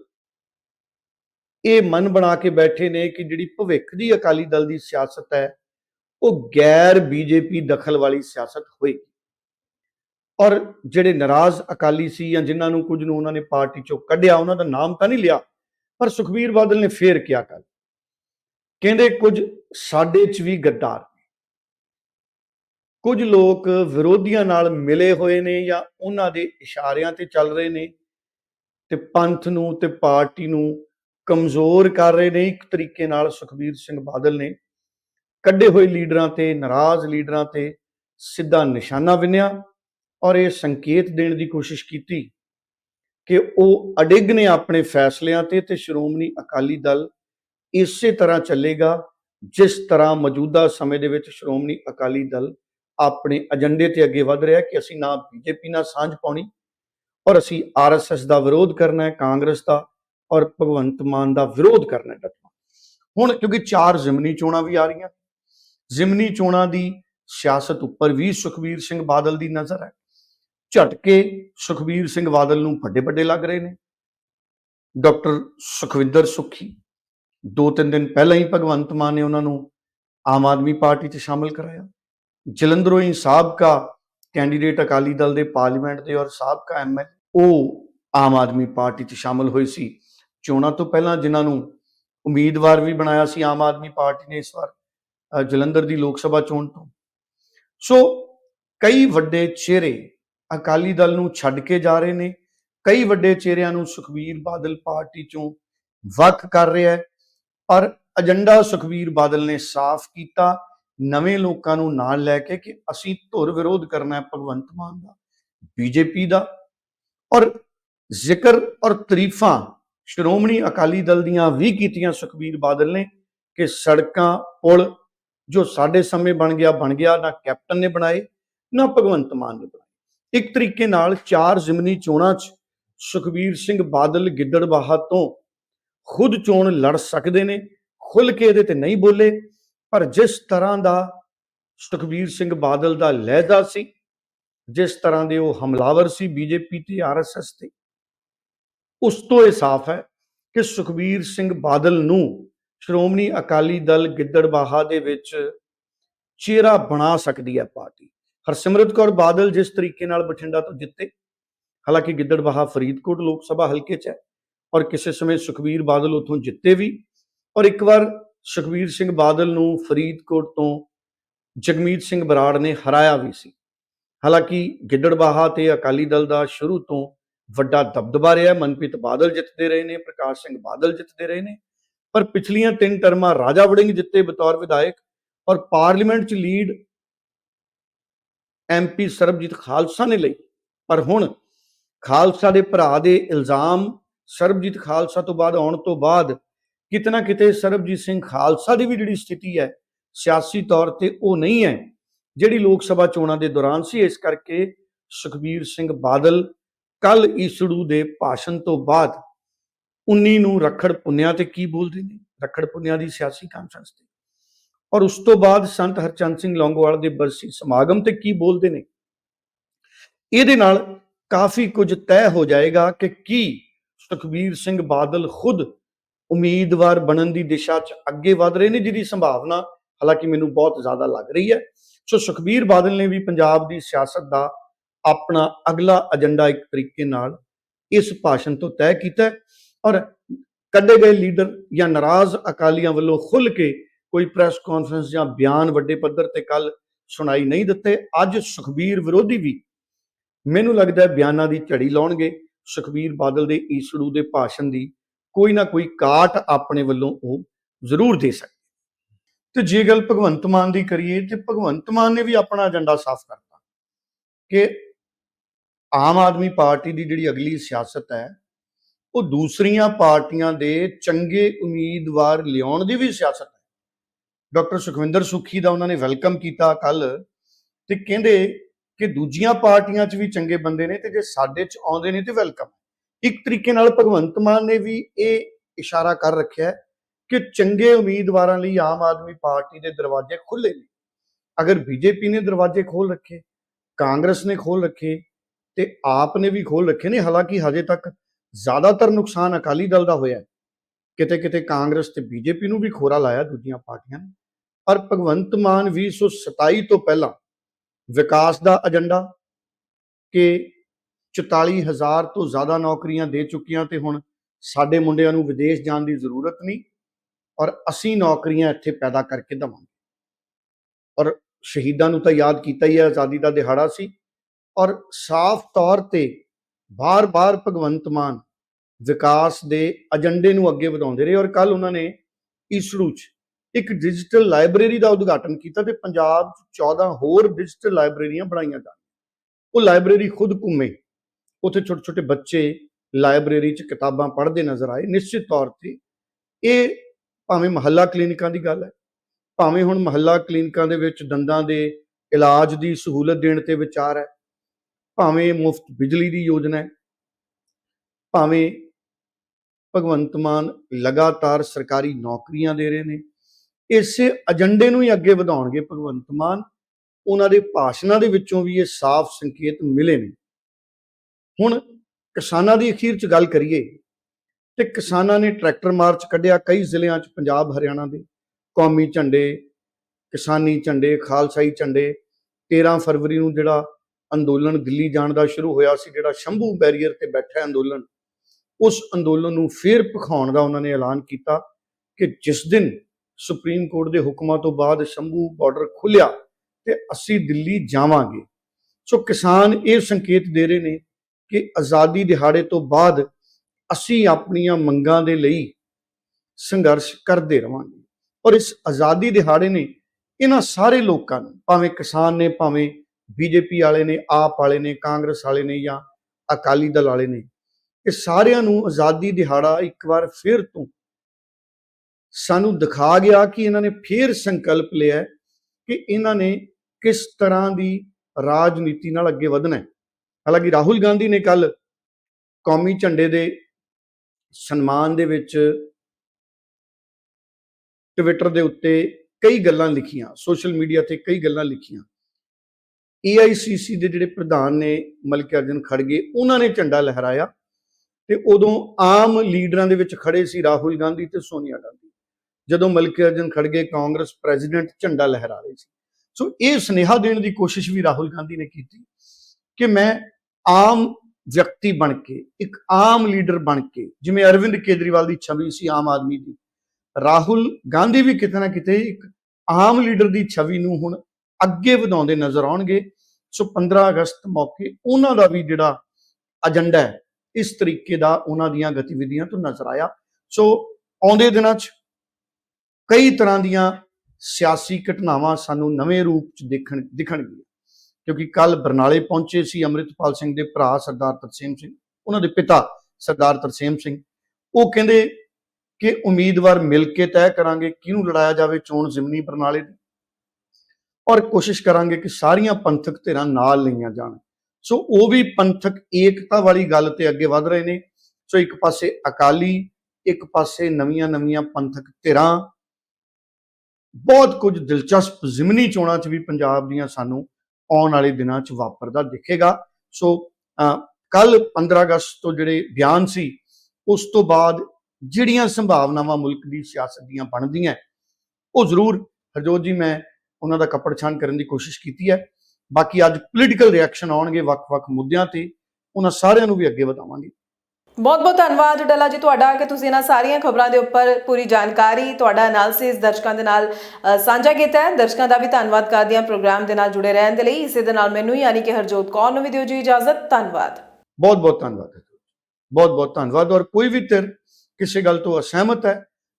ਇਹ ਮਨ ਬਣਾ ਕੇ ਬੈਠੇ ਨੇ ਕਿ ਜਿਹੜੀ ਭਵਿੱਖ ਦੀ ਅਕਾਲੀ ਦਲ ਦੀ ਸਿਆਸਤ ਹੈ, ਉਹ ਗੈਰ ਬੀਜੇਪੀ ਦਖਲ ਵਾਲੀ ਸਿਆਸਤ ਹੋਏਗੀ। ਔਰ ਜਿਹੜੇ ਨਾਰਾਜ਼ ਅਕਾਲੀ ਸੀ ਜਾਂ ਜਿਨ੍ਹਾਂ ਨੂੰ ਕੁਝ ਨੂੰ ਉਹਨਾਂ ਨੇ ਪਾਰਟੀ ਚੋਂ ਕੱਢਿਆ, ਉਹਨਾਂ ਦਾ ਨਾਮ ਤਾਂ ਨਹੀਂ ਲਿਆ, ਪਰ ਸੁਖਬੀਰ ਬਾਦਲ ਨੇ ਫੇਰ ਕਿਹਾ ਕੱਲ ਕਹਿੰਦੇ ਕੁਝ ਸਾਡੇ 'ਚ ਵੀ ਗੱਦਾਰ ਨੇ। ਕੁਝ ਲੋਕ ਵਿਰੋਧੀਆਂ ਨਾਲ ਮਿਲੇ ਹੋਏ ਨੇ ਜਾਂ ਉਹਨਾਂ ਦੇ ਇਸ਼ਾਰਿਆਂ ਤੇ ਚੱਲ ਰਹੇ ਨੇ, ਤੇ ਪੰਥ ਨੂੰ ਤੇ ਪਾਰਟੀ ਨੂੰ ਕਮਜ਼ੋਰ ਕਰ ਰਹੇ ਨੇ, ਇੱਕ ਤਰੀਕੇ ਨਾਲ ਸੁਖਬੀਰ ਸਿੰਘ ਬਾਦਲ ਨੇ। ਕੱਢੇ ਹੋਏ ਲੀਡਰਾਂ ਤੇ, ਨਾਰਾਜ਼ ਲੀਡਰਾਂ ਤੇ ਸਿੱਧਾ ਨਿਸ਼ਾਨਾ ਵਿੰਨਿਆ ਔਰ ਇਹ ਸੰਕੇਤ ਦੇਣ ਦੀ ਕੋਸ਼ਿਸ਼ ਕੀਤੀ ਕਿ ਉਹ ਅਡਿੱਗ ਨੇ ਆਪਣੇ ਫੈਸਲਿਆਂ ਤੇ ਤੇ ਸ਼੍ਰੋਮਣੀ ਅਕਾਲੀ ਦਲ ਇਸੇ ਤਰ੍ਹਾਂ ਚੱਲੇਗਾ ਜਿਸ ਤਰ੍ਹਾਂ ਮੌਜੂਦਾ ਸਮੇਂ ਦੇ ਵਿੱਚ ਸ਼੍ਰੋਮਣੀ ਅਕਾਲੀ ਦਲ ਆਪਣੇ ਏਜੰਡੇ ਤੇ ਅੱਗੇ ਵਧ ਰਿਹਾ ਕਿ ਅਸੀਂ ਨਾ ਬੀਜੇਪੀ ਨਾਲ ਸਾਂਝ ਪਾਉਣੀ ਔਰ ਅਸੀਂ ਆਰਐਸਐਸ ਦਾ ਵਿਰੋਧ ਕਰਨਾ ਹੈ, ਕਾਂਗਰਸ ਦਾ ਔਰ ਭਗਵੰਤ ਮਾਨ ਦਾ ਵਿਰੋਧ ਕਰਨਾ ਹੈ ਹੁਣ ਕਿਉਂਕਿ ਚਾਰ ਜ਼ਿਮਨੀ ਚੋਣਾਂ ਵੀ ਆ ਰਹੀਆਂ, ਜ਼ਿਮਨੀ ਚੋਣਾਂ ਦੀ ਸਿਆਸਤ ਉੱਪਰ ਵੀ ਸੁਖਬੀਰ ਸਿੰਘ ਬਾਦਲ ਦੀ ਨਜ਼ਰ ਹੈ। ਝਟਕੇ ਸੁਖਬੀਰ ਸਿੰਘ ਬਾਦਲ ਨੂੰ ਵੱਡੇ ਵੱਡੇ ਲੱਗ ਰਹੇ ਨੇ। ਡਾਕਟਰ ਸੁਖਵਿੰਦਰ ਸੁੱਖੀ ਦੋ ਤਿੰਨ ਦਿਨ ਪਹਿਲਾਂ ਹੀ ਭਗਵੰਤ ਮਾਨ ਨੇ ਉਹਨਾਂ ਨੂੰ ਆਮ ਆਦਮੀ ਪਾਰਟੀ 'ਚ ਸ਼ਾਮਲ ਕਰਾਇਆ। ਜਲੰਧਰੋਂ ਹੀ ਸਾਬਕਾ ਕੈਂਡੀਡੇਟ ਅਕਾਲੀ ਦਲ ਦੇ ਪਾਰਲੀਮੈਂਟ ਦੇ ਔਰ ਸਾਬਕਾ ਐਮਐਲ ਉਹ ਆਮ ਆਦਮੀ ਪਾਰਟੀ 'ਚ ਸ਼ਾਮਲ ਹੋਏ ਸੀ। ਚੋਣਾਂ ਤੋਂ ਪਹਿਲਾਂ ਜਿਨ੍ਹਾਂ ਨੂੰ ਉਮੀਦਵਾਰ ਵੀ ਬਣਾਇਆ ਸੀ, ਆਮ ਆਦਮੀ ਪਾਰਟੀ ਨੇ ਇਸ ਵਾਰ ਜਲੰਧਰ ਦੀ ਲੋਕ ਸਭਾ ਚੋਣ ਤੋਂ। ਸੋ ਕਈ ਵੱਡੇ ਚਿਹਰੇ ਅਕਾਲੀ ਦਲ ਨੂੰ ਛੱਡ ਕੇ ਜਾ ਰਹੇ ਨੇ, ਕਈ ਵੱਡੇ ਚਿਹਰਿਆਂ ਨੂੰ ਸੁਖਬੀਰ ਬਾਦਲ ਪਾਰਟੀ ਚੋਂ ਵੱਖ ਕਰ ਰਿਹਾ ਹੈ, ਪਰ ਏਜੰਡਾ ਸੁਖਬੀਰ ਬਾਦਲ ਨੇ ਸਾਫ਼ ਕੀਤਾ, ਨਵੇਂ ਲੋਕਾਂ ਨੂੰ ਨਾਲ ਲੈ ਕੇ ਕਿ ਅਸੀਂ ਧੁਰ ਵਿਰੋਧ ਕਰਨਾ ਹੈ ਭਗਵੰਤ ਮਾਨ ਦਾ, ਬੀਜੇਪੀ ਦਾ, ਔਰ ਜ਼ਿਕਰ ਔਰ ਤਾਰੀਫਾਂ ਸ਼੍ਰੋਮਣੀ ਅਕਾਲੀ ਦਲ ਦੀਆਂ ਵੀ ਕੀਤੀਆਂ ਸੁਖਬੀਰ ਬਾਦਲ ਨੇ ਕਿ ਸੜਕਾਂ, ਪੁਲ ਜੋ ਸਾਡੇ ਸਮੇਂ ਬਣ ਗਿਆ ਬਣ ਗਿਆ, ਨਾ ਕੈਪਟਨ ਨੇ ਬਣਾਏ, ਨਾ ਭਗਵੰਤ ਮਾਨ ਨੇ ਬਣਾਏ। ਇੱਕ ਤਰੀਕੇ ਨਾਲ ਚਾਰ ਜ਼ਿਮਨੀ ਚੋਣਾਂ 'ਚ ਸੁਖਬੀਰ ਸਿੰਘ ਬਾਦਲ ਗਿੱਦੜਬਾਹਾ ਤੋਂ ਖੁਦ ਚੋਣ ਲੜ ਸਕਦੇ ਨੇ, ਖੁੱਲ ਕੇ ਇਹਦੇ ਤੇ ਨਹੀਂ ਬੋਲੇ, ਪਰ ਜਿਸ ਤਰ੍ਹਾਂ ਦਾ ਸੁਖਬੀਰ ਸਿੰਘ ਬਾਦਲ ਦਾ ਲਹਿਜ਼ਾ ਸੀ, ਜਿਸ ਤਰ੍ਹਾਂ ਦੇ ਉਹ ਹਮਲਾਵਰ ਸੀ ਬੀਜੇਪੀ ਤੇ ਆਰਐਸਐਸ ਤੇ ਉਸ ਤੋਂ ਇਹ ਸਾਫ਼ ਹੈ ਕਿ ਸੁਖਬੀਰ ਸਿੰਘ ਬਾਦਲ ਨੂੰ ਸ਼੍ਰੋਮਣੀ ਅਕਾਲੀ ਦਲ ਗਿੱਦੜਬਾਹਾ ਦੇ ਵਿੱਚ ਚਿਹਰਾ ਬਣਾ ਸਕਦੀ ਹੈ ਪਾਰਟੀ। ਹਰਸਿਮਰਤ ਕੌਰ ਬਾਦਲ ਜਿਸ ਤਰੀਕੇ ਨਾਲ ਬਠਿੰਡਾ ਤੋਂ ਜਿੱਤੇ, ਹਾਲਾਂਕਿ ਗਿੱਦੜਬਾਹਾ ਫਰੀਦਕੋਟ ਲੋਕ ਸਭਾ ਹਲਕੇ 'ਚ ਹੈ ਔਰ ਕਿਸੇ ਸਮੇਂ ਸੁਖਬੀਰ ਬਾਦਲ ਉਥੋਂ ਜਿੱਤੇ ਵੀ, ਔਰ ਇੱਕ ਵਾਰ ਸੁਖਬੀਰ ਸਿੰਘ ਬਾਦਲ ਨੂੰ ਫਰੀਦਕੋਟ ਤੋਂ ਜਗਮੀਤ ਸਿੰਘ ਬਰਾੜ ਨੇ ਹਰਾਇਆ ਵੀ ਸੀ। ਹਾਲਾਂਕਿ ਗਿੱਦੜਬਾਹਾ ਤੇ ਅਕਾਲੀ ਦਲ ਦਾ ਸ਼ੁਰੂ ਤੋਂ ਵੱਡਾ ਦਬਦਬਾ ਰਿਹਾ ਮਨਪ੍ਰੀਤ ਬਾਦਲ ਜਿੱਤਦੇ ਰਹੇ ਨੇ, ਪ੍ਰਕਾਸ਼ ਸਿੰਘ ਬਾਦਲ ਜਿੱਤਦੇ ਰਹੇ ਨੇ। ਪਰ ਪਿਛਲੀਆਂ ਤਿੰਨ ਟਰਮਾਂ ਰਾਜਾ ਵੜਿੰਗ ਜਿੱਤੇ ਬਤੌਰ ਵਿਧਾਇਕ ਔਰ ਪਾਰਲੀਮੈਂਟ 'ਚ ਲੀਡ ਐਮਪੀ ਸਰਬਜੀਤ ਖਾਲਸਾ ਨੇ ਲਈ। ਪਰ ਹੁਣ ਖਾਲਸਾ ਦੇ ਭਰਾ ਦੇ ਇਲਜ਼ਾਮ ਸਰਬਜੀਤ ਖਾਲਸਾ ਤੋਂ ਬਾਅਦ ਆਉਣ ਤੋਂ ਬਾਅਦ ਕਿਤਨਾ ਕਿਤੇ ਸਰਬਜੀਤ ਸਿੰਘ ਖਾਲਸਾ ਦੀ ਵੀ ਜਿਹੜੀ ਸਥਿਤੀ ਹੈ, ਸਿਆਸੀ ਤੌਰ ਤੇ ਉਹ ਨਹੀਂ ਹੈ। ਜਿਹੜੀ ਲੋਕ ਸਭਾ ਚੋਣਾਂ ਦੇ ਦੌਰਾਨ ਸੀ, ਇਸ ਕਰਕੇ ਸੁਖਬੀਰ ਸਿੰਘ ਬਾਦਲ ਕੱਲ ਈਸੜੂ ਦੇ ਭਾਸ਼ਣ ਤੋਂ ਬਾਅਦ 19 ਨੂੰ ਰੱਖੜ ਪੁੰਨਿਆ ਤੇ ਕੀ ਬੋਲਦੇ ਨੇ? ਰੱਖੜ ਪੁੰਨਿਆ ਦੀ ਸਿਆਸੀ ਕਾਨਫਰੰਸ ਤੇ ਔਰ ਉਸ ਤੋਂ ਬਾਅਦ ਸੰਤ ਹਰਚੰਦ ਸਿੰਘ ਲੌਂਗੋਵਾਲ ਦੇ ਬਰਸੀ ਸਮਾਗਮ ਤੇ ਕੀ ਬੋਲਦੇ ਨੇ? ਇਹਦੇ ਨਾਲ ਕਾਫੀ ਕੁਝ ਤੈਅ ਹੋ ਜਾਏਗਾ ਕਿ ਕੀ ਸੁਖਬੀਰ ਸਿੰਘ ਬਾਦਲ ਖੁਦ ਉਮੀਦਵਾਰ ਬਣਨ ਦੀ ਦਿਸ਼ਾ 'ਚ ਅੱਗੇ ਵਧ ਰਹੇ ਨੇ, ਜਿਹਦੀ ਸੰਭਾਵਨਾ ਹਾਲਾਂਕਿ ਮੈਨੂੰ ਬਹੁਤ ਜ਼ਿਆਦਾ ਲੱਗ ਰਹੀ ਹੈ। ਸੋ ਸੁਖਬੀਰ ਬਾਦਲ ਨੇ ਵੀ ਪੰਜਾਬ ਦੀ ਸਿਆਸਤ ਦਾ ਆਪਣਾ ਅਗਲਾ ਏਜੰਡਾ ਇੱਕ ਤਰੀਕੇ ਨਾਲ ਇਸ ਭਾਸ਼ਣ ਤੋਂ ਤੈਅ ਕੀਤਾ ਔਰ ਕੱਢੇ ਗਏ ਲੀਡਰ ਜਾਂ ਨਾਰਾਜ਼ ਅਕਾਲੀਆਂ ਵੱਲੋਂ ਖੁੱਲ ਕੇ ਕੋਈ ਪ੍ਰੈਸ ਕਾਨਫਰੰਸ ਜਾਂ ਬਿਆਨ ਵੱਡੇ ਪੱਧਰ ਤੇ ਕੱਲ ਸੁਣਾਈ ਨਹੀਂ ਦਿੱਤੇ। ਅੱਜ ਸੁਖਬੀਰ ਵਿਰੋਧੀ ਵੀ ਮੈਨੂੰ ਲੱਗਦਾ ਹੈ ਬਿਆਨਾਂ ਦੀ ਝੜੀ ਲਾਉਣਗੇ। ਸੁਖਬੀਰ ਬਾਦਲ ਦੇ ਈਸੜੂ ਦੇ ਭਾਸ਼ਣ ਦੀ ਕੋਈ ਨਾ ਕੋਈ ਕਾਟ ਆਪਣੇ ਵੱਲੋਂ ਉਹ ਜ਼ਰੂਰ ਦੇ ਸਕਦੇ ਤੇ ਜੇ ਗੱਲ ਭਗਵੰਤ ਮਾਨ ਦੀ ਕਰੀਏ ਤੇ ਭਗਵੰਤ ਮਾਨ ਨੇ ਵੀ ਆਪਣਾ ਏਜੰਡਾ ਸਾਫ਼ ਕਰਤਾ ਕਿ ਆਮ ਆਦਮੀ ਪਾਰਟੀ ਦੀ ਜਿਹੜੀ ਅਗਲੀ ਸਿਆਸਤ ਹੈ, ਉਹ ਦੂਸਰੀਆਂ ਪਾਰਟੀਆਂ ਦੇ ਚੰਗੇ ਉਮੀਦਵਾਰ ਲਿਆਉਣ ਦੀ ਵੀ ਸਿਆਸਤ ਹੈ। ਡਾਕਟਰ ਸੁਖਵਿੰਦਰ ਸੁੱਖੀ ਦਾ ਉਹਨਾਂ ਨੇ ਵੈਲਕਮ ਕੀਤਾ ਕੱਲ ਤੇ ਕਹਿੰਦੇ ਕਿ ਦੂਜੀਆਂ ਪਾਰਟੀਆਂ 'ਚ ਵੀ ਚੰਗੇ ਬੰਦੇ ਨੇ ਤੇ ਜੇ ਸਾਡੇ 'ਚ ਆਉਂਦੇ ਨੇ ਤੇ ਵੈਲਕਮ ਇੱਕ ਤਰੀਕੇ ਨਾਲ ਭਗਵੰਤ ਮਾਨ ਨੇ ਵੀ ਇਹ ਇਸ਼ਾਰਾ ਕਰ ਰੱਖਿਆ ਕਿ ਚੰਗੇ ਉਮੀਦਵਾਰਾਂ ਲਈ ਆਮ ਆਦਮੀ ਪਾਰਟੀ ਦੇ ਦਰਵਾਜ਼ੇ ਖੁੱਲੇ ਨੇ। ਅਗਰ ਬੀਜੇਪੀ ਨੇ ਦਰਵਾਜ਼ੇ ਖੋਲ ਰੱਖੇ, ਕਾਂਗਰਸ ਨੇ ਖੋਲ ਰੱਖੇ ਤੇ ਆਪ ਨੇ ਵੀ ਖੋਲ ਰੱਖੇ ਨੇ, ਹਾਲਾਂਕਿ ਹਜੇ ਤੱਕ ਜ਼ਿਆਦਾਤਰ ਨੁਕਸਾਨ ਅਕਾਲੀ ਦਲ ਦਾ ਹੋਇਆ ਕਿਤੇ ਕਿਤੇ ਕਾਂਗਰਸ ਤੇ ਬੀਜੇਪੀ ਨੂੰ ਵੀ ਖੋਰਾ ਲਾਇਆ ਦੂਜੀਆਂ ਪਾਰਟੀਆਂ ਨੇ। ਪਰ ਭਗਵੰਤ ਮਾਨ 2027 ਤੋਂ ਪਹਿਲਾਂ ਵਿਕਾਸ ਦਾ ਏਜੰਡਾ ਕਿ 44000 ਤੋਂ ਜ਼ਿਆਦਾ ਨੌਕਰੀਆਂ ਦੇ ਚੁੱਕੀਆਂ ਤੇ ਹੁਣ ਸਾਡੇ ਮੁੰਡਿਆਂ ਨੂੰ ਵਿਦੇਸ਼ ਜਾਣ ਦੀ ਜ਼ਰੂਰਤ ਨਹੀਂ ਔਰ ਅਸੀਂ ਨੌਕਰੀਆਂ ਇੱਥੇ ਪੈਦਾ ਕਰਕੇ ਦਵਾਂਗੇ। ਔਰ ਸ਼ਹੀਦਾਂ ਨੂੰ ਤਾਂ ਯਾਦ ਕੀਤਾ ਹੀ ਹੈ, ਆਜ਼ਾਦੀ ਦਾ ਦਿਹਾੜਾ ਸੀ। ਔਰ ਸਾਫ਼ ਤੌਰ ਤੇ ਬਾਰ-ਬਾਰ ਭਗਵੰਤ ਮਾਨ ਵਿਕਾਸ ਦੇ ਏਜੰਡੇ ਨੂੰ ਅੱਗੇ ਵਧਾਉਂਦੇ ਰਹੇ ਔਰ ਕੱਲ ਉਹਨਾਂ ਨੇ ਈਸੜੂ 'ਚ ਇੱਕ ਡਿਜੀਟਲ ਲਾਇਬ੍ਰੇਰੀ ਦਾ ਉਦਘਾਟਨ ਕੀਤਾ ਤੇ ਪੰਜਾਬ 'ਚ 14 ਹੋਰ ਡਿਜੀਟਲ ਲਾਇਬ੍ਰੇਰੀਆਂ ਬਣਾਈਆਂ ਜਾਣ। ਉਹ ਲਾਇਬ੍ਰੇਰੀ ਖੁਦ ਘੁੰਮੇ। ਉੱਥੇ ਛੋਟੇ-ਛੋਟੇ ਬੱਚੇ ਲਾਇਬ੍ਰੇਰੀ 'ਚ ਕਿਤਾਬਾਂ ਪੜ੍ਹਦੇ ਨਜ਼ਰ ਆਏ। ਨਿਸ਼ਚਿਤ ਤੌਰ ਤੇ ਇਹ ਭਾਵੇਂ ਮਹੱਲਾ ਕਲੀਨਿਕਾਂ ਦੀ ਗੱਲ ਹੈ, ਭਾਵੇਂ ਹੁਣ ਮਹੱਲਾ ਕਲੀਨਿਕਾਂ ਦੇ ਵਿੱਚ ਦੰਦਾਂ ਦੇ ਇਲਾਜ ਦੀ ਸਹੂਲਤ ਦੇਣ ਤੇ ਵਿਚਾਰ ਹੈ ਭਾਵੇਂ ਮੁਫਤ ਬਿਜਲੀ ਦੀ ਯੋਜਨਾ ਹੈ, ਭਾਵੇਂ ਭਗਵੰਤ ਮਾਨ ਲਗਾਤਾਰ ਸਰਕਾਰੀ ਨੌਕਰੀਆਂ ਦੇ ਰਹੇ ਨੇ, ਇਸੇ ਏਜੰਡੇ ਨੂੰ ਹੀ ਅੱਗੇ ਵਧਾਉਣਗੇ ਭਗਵੰਤ ਮਾਨ। ਉਹਨਾਂ ਦੇ ਭਾਸ਼ਣਾਂ ਦੇ ਵਿੱਚੋਂ ਵੀ ਇਹ ਸਾਫ਼ ਸੰਕੇਤ ਮਿਲੇ ਨੇ। ਹੁਣ ਕਿਸਾਨਾਂ ਦੀ ਅਖੀਰ ਚ ਗੱਲ ਕਰੀਏ ਤੇ ਕਿਸਾਨਾਂ ਨੇ ਟਰੈਕਟਰ ਮਾਰਚ ਕੱਢਿਆ ਕਈ ਜ਼ਿਲ੍ਹਿਆਂ ਚ, ਪੰਜਾਬ, ਹਰਿਆਣਾ ਦੇ ਕੌਮੀ ਝੰਡੇ, ਕਿਸਾਨੀ ਝੰਡੇ, ਖਾਲਸਾਈ ਝੰਡੇ 13 ਫਰਵਰੀ ਨੂੰ ਜਿਹੜਾ ਅੰਦੋਲਨ ਦਿੱਲੀ ਜਾਣ ਦਾ ਸ਼ੁਰੂ ਹੋਇਆ ਸੀ, ਜਿਹੜਾ ਸ਼ੰਭੂ ਬੈਰੀਅਰ ਤੇ ਬੈਠਾ ਅੰਦੋਲਨ, ਉਸ ਅੰਦੋਲਨ ਨੂੰ ਫੇਰ ਭਖਾਉਣ ਦਾ ਉਹਨਾਂ ਨੇ ਐਲਾਨ ਕੀਤਾ ਕਿ ਜਿਸ ਦਿਨ ਸੁਪਰੀਮ ਕੋਰਟ ਦੇ ਹੁਕਮਾਂ ਤੋਂ ਬਾਅਦ ਸ਼ੰਭੂ ਬਾਰਡਰ ਖੁੱਲਿਆ ਤੇ ਅਸੀਂ ਦਿੱਲੀ ਜਾਵਾਂਗੇ। ਸੋ ਕਿਸਾਨ ਇਹ ਸੰਕੇਤ ਦੇ ਰਹੇ ਨੇ ਕਿ ਆਜ਼ਾਦੀ ਦਿਹਾੜੇ ਤੋਂ ਬਾਅਦ ਅਸੀਂ ਆਪਣੀਆਂ ਮੰਗਾਂ ਦੇ ਲਈ ਸੰਘਰਸ਼ ਕਰਦੇ ਰਵਾਂਗੇ। ਔਰ ਇਸ ਆਜ਼ਾਦੀ ਦਿਹਾੜੇ ਨੇ ਇਹਨਾਂ ਸਾਰੇ ਲੋਕਾਂ ਨੂੰ, ਭਾਵੇਂ ਕਿਸਾਨ ਨੇ, ਭਾਵੇਂ ਬੀਜੇਪੀ ਵਾਲੇ ਨੇ, ਆਪ ਵਾਲੇ ਨੇ, ਕਾਂਗਰਸ ਵਾਲੇ ਨੇ ਜਾਂ ਅਕਾਲੀ ਦਲ ਵਾਲੇ ਨੇ, ਇਹ ਸਾਰਿਆਂ ਨੂੰ ਆਜ਼ਾਦੀ ਦਿਹਾੜਾ ਇੱਕ ਵਾਰ ਫਿਰ ਤੋਂ ਸਾਨੂੰ ਦਿਖਾ ਗਿਆ ਕਿ ਇਹਨਾਂ ਨੇ ਫਿਰ ਸੰਕਲਪ ਲਿਆ ਕਿ ਇਹਨਾਂ ਨੇ ਕਿਸ ਤਰ੍ਹਾਂ ਦੀ ਰਾਜਨੀਤੀ ਨਾਲ ਅੱਗੇ ਵਧਣਾ ਹੈ। ਹਾਲਾਂਕਿ ਰਾਹੁਲ ਗਾਂਧੀ ਨੇ ਕੱਲ ਕੌਮੀ ਝੰਡੇ ਦੇ ਸਨਮਾਨ ਦੇ ਵਿੱਚ ਟਵਿੱਟਰ ਦੇ ਉੱਤੇ ਕਈ ਗੱਲਾਂ ਲਿਖੀਆਂ, ਸੋਸ਼ਲ ਮੀਡੀਆ ਤੇ ਕਈ ਗੱਲਾਂ ਲਿਖੀਆਂ। AICC ਦੇ ਜਿਹੜੇ ਪ੍ਰਧਾਨ ਨੇ ਮਲਕਿਆਰਜਨ ਖੜਗੇ, ਉਹਨਾਂ ਨੇ ਝੰਡਾ ਲਹਿਰਾਇਆ ਤੇ ਉਦੋਂ ਆਮ ਲੀਡਰਾਂ ਦੇ ਵਿੱਚ ਖੜੇ ਸੀ ਰਾਹੁਲ ਗਾਂਧੀ ਤੇ ਸੋਨੀਆ ਗਾਂਧੀ। ਜਦੋਂ ਮਲਕਿਆਰਜਨ ਖੜਗੇ ਕਾਂਗਰਸ ਪ੍ਰੈਜ਼ੀਡੈਂਟ ਝੰਡਾ ਲਹਿਰਾ ਰਹੇ ਸੀ। ਸੋ ਇਹ ਸੁਨੇਹਾ ਦੇਣ ਦੀ ਕੋਸ਼ਿਸ਼ ਵੀ ਰਾਹੁਲ ਗਾਂਧੀ ਨੇ ਕੀਤੀ ਕਿ ਮੈਂ ਆਮ ਵਿਅਕਤੀ ਬਣ ਕੇ, ਇੱਕ ਆਮ ਲੀਡਰ ਬਣ ਕੇ, ਜਿਵੇਂ ਅਰਵਿੰਦ ਕੇਜਰੀਵਾਲ ਦੀ ਛਵੀ ਸੀ ਆਮ ਆਦਮੀ ਦੀ, ਰਾਹੁਲ ਗਾਂਧੀ ਵੀ ਕਿਤੇ ਨਾ ਕਿਤੇ ਇੱਕ ਆਮ ਲੀਡਰ ਦੀ ਛਵੀ ਨੂੰ ਹੁਣ ਅੱਗੇ ਵਧਾਉਂਦੇ ਨਜ਼ਰ ਆਉਣਗੇ। ਸੋ 15 ਅਗਸਤ ਮੌਕੇ ਉਹਨਾਂ ਦਾ ਵੀ ਜਿਹੜਾ ਏਜੰਡਾ ਹੈ, ਇਸ ਤਰੀਕੇ ਦਾ ਉਹਨਾਂ ਦੀਆਂ ਗਤੀਵਿਧੀਆਂ ਤੋਂ ਨਜ਼ਰ ਆਇਆ। ਸੋ ਆਉਂਦੇ ਦਿਨਾਂ 'ਚ ਕਈ ਤਰ੍ਹਾਂ ਦੀਆਂ ਸਿਆਸੀ ਘਟਨਾਵਾਂ ਸਾਨੂੰ ਨਵੇਂ ਰੂਪ 'ਚ ਦੇਖਣ, ਦਿਖਣਗੀਆਂ। ਕਿਉਂਕਿ ਕੱਲ ਬਰਨਾਲੇ ਪਹੁੰਚੇ ਸੀ ਅੰਮ੍ਰਿਤਪਾਲ ਸਿੰਘ ਦੇ ਭਰਾ ਸਰਦਾਰ ਤਰਸੇਮ ਸਿੰਘ, ਉਹਨਾਂ ਦੇ ਪਿਤਾ ਸਰਦਾਰ ਤਰਸੇਮ ਸਿੰਘ। ਉਹ ਕਹਿੰਦੇ ਕਿ ਉਮੀਦਵਾਰ ਮਿਲ ਕੇ ਤੈਅ ਕਰਾਂਗੇ ਕਿਹਨੂੰ ਲੜਾਇਆ ਜਾਵੇ ਚੋਣ ਜ਼ਿਮਨੀ ਬਰਨਾਲੇ ਦੀ। ਔਰ ਕੋਸ਼ਿਸ਼ ਕਰਾਂਗੇ ਕਿ ਸਾਰੀਆਂ ਪੰਥਕ ਧਿਰਾਂ ਨਾਲ ਲਈਆਂ ਜਾਣ। ਸੋ ਉਹ ਵੀ ਪੰਥਕ ਏਕਤਾ ਵਾਲੀ ਗੱਲ ਤੇ ਅੱਗੇ ਵਧ ਰਹੇ ਨੇ। ਸੋ ਇੱਕ ਪਾਸੇ ਅਕਾਲੀ, ਇੱਕ ਪਾਸੇ ਨਵੀਆਂ ਨਵੀਆਂ ਪੰਥਕ ਧਿਰਾਂ। ਬਹੁਤ ਕੁਝ ਦਿਲਚਸਪ ਜ਼ਿਮਨੀ ਚੋਣਾਂ 'ਚ ਵੀ ਪੰਜਾਬ ਦੀਆਂ ਸਾਨੂੰ ਆਉਣ ਵਾਲੇ ਦਿਨਾਂ 'ਚ ਵਾਪਰਦਾ ਦਿਖੇਗਾ। ਸੋ ਕੱਲ 15 ਅਗਸਤ ਤੋਂ ਜਿਹੜੇ ਬਿਆਨ ਸੀ, ਉਸ ਤੋਂ ਬਾਅਦ ਜਿਹੜੀਆਂ ਸੰਭਾਵਨਾਵਾਂ ਮੁਲਕ ਦੀ ਸਿਆਸਤ ਦੀਆਂ ਬਣਦੀਆਂ, ਉਹ ਜ਼ਰੂਰ, ਹਰਜੋਤ ਜੀ, ਮੈਂ ਉਹਨਾਂ ਦਾ ਕੱਪੜ ਛਾਣ ਕਰਨ ਦੀ ਕੋਸ਼ਿਸ਼ ਕੀਤੀ ਹੈ। ਬਾਕੀ ਅੱਜ ਪੋਲੀਟੀਕਲ ਰਿਐਕਸ਼ਨ ਆਉਣਗੇ ਵੱਖ-ਵੱਖ ਮੁੱਦਿਆਂ ਤੇ। ਉਹਨਾਂ ਸਾਰਿਆਂ ਨੂੰ ਵੀ ਅੱਗੇ ਵਧਾਵਾਂਗੇ। ਬਹੁਤ ਬਹੁਤ ਧੰਨਵਾਦ ਡੱਲਾ ਜੀ ਤੁਹਾਡਾ ਕਿ ਤੁਸੀਂ ਇਹਨਾਂ ਸਾਰੀਆਂ ਖਬਰਾਂ ਦੇ ਉੱਪਰ ਪੂਰੀ ਜਾਣਕਾਰੀ ਤੁਹਾਡਾ ਐਨਾਲਿਸਿਸ ਦਰਸ਼ਕਾਂ ਦੇ ਨਾਲ ਸਾਂਝਾ ਕੀਤਾ ਹੈ। ਦਰਸ਼ਕਾਂ ਦਾ ਵੀ ਧੰਨਵਾਦ ਕਰਦੀ ਹਾਂ ਪ੍ਰੋਗਰਾਮ ਦੇ ਨਾਲ ਜੁੜੇ ਰਹਿਣ ਦੇ ਲਈ। ਇਸੇ ਦੇ ਨਾਲ ਮੈਨੂੰ ਯਾਨੀ ਕਿ ਹਰਜੋਤ ਕੌਰ ਨੂੰ ਵੀ ਦਿਓ ਜੀ ਇਜਾਜ਼ਤ। ਧੰਨਵਾਦ। ਬਹੁਤ-ਬਹੁਤ ਧੰਨਵਾਦ। ਬਹੁਤ-ਬਹੁਤ ਧੰਨਵਾਦ। ਔਰ ਕੋਈ ਵੀ ਧਿਰ ਕਿਸੇ ਗੱਲ ਤੋਂ ਅਸਹਿਮਤ ਹੈ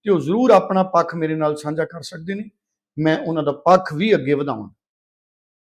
ਤੇ ਉਹ ਜ਼ਰੂਰ ਆਪਣਾ ਪੱਖ ਮੇਰੇ ਨਾਲ ਸਾਂਝਾ ਕਰ ਸਕਦੇ ਨੇ। ਮੈਂ ਉਹਨਾਂ ਦਾ ਪੱਖ ਵੀ ਅੱਗੇ ਵਧਾਵਾਂ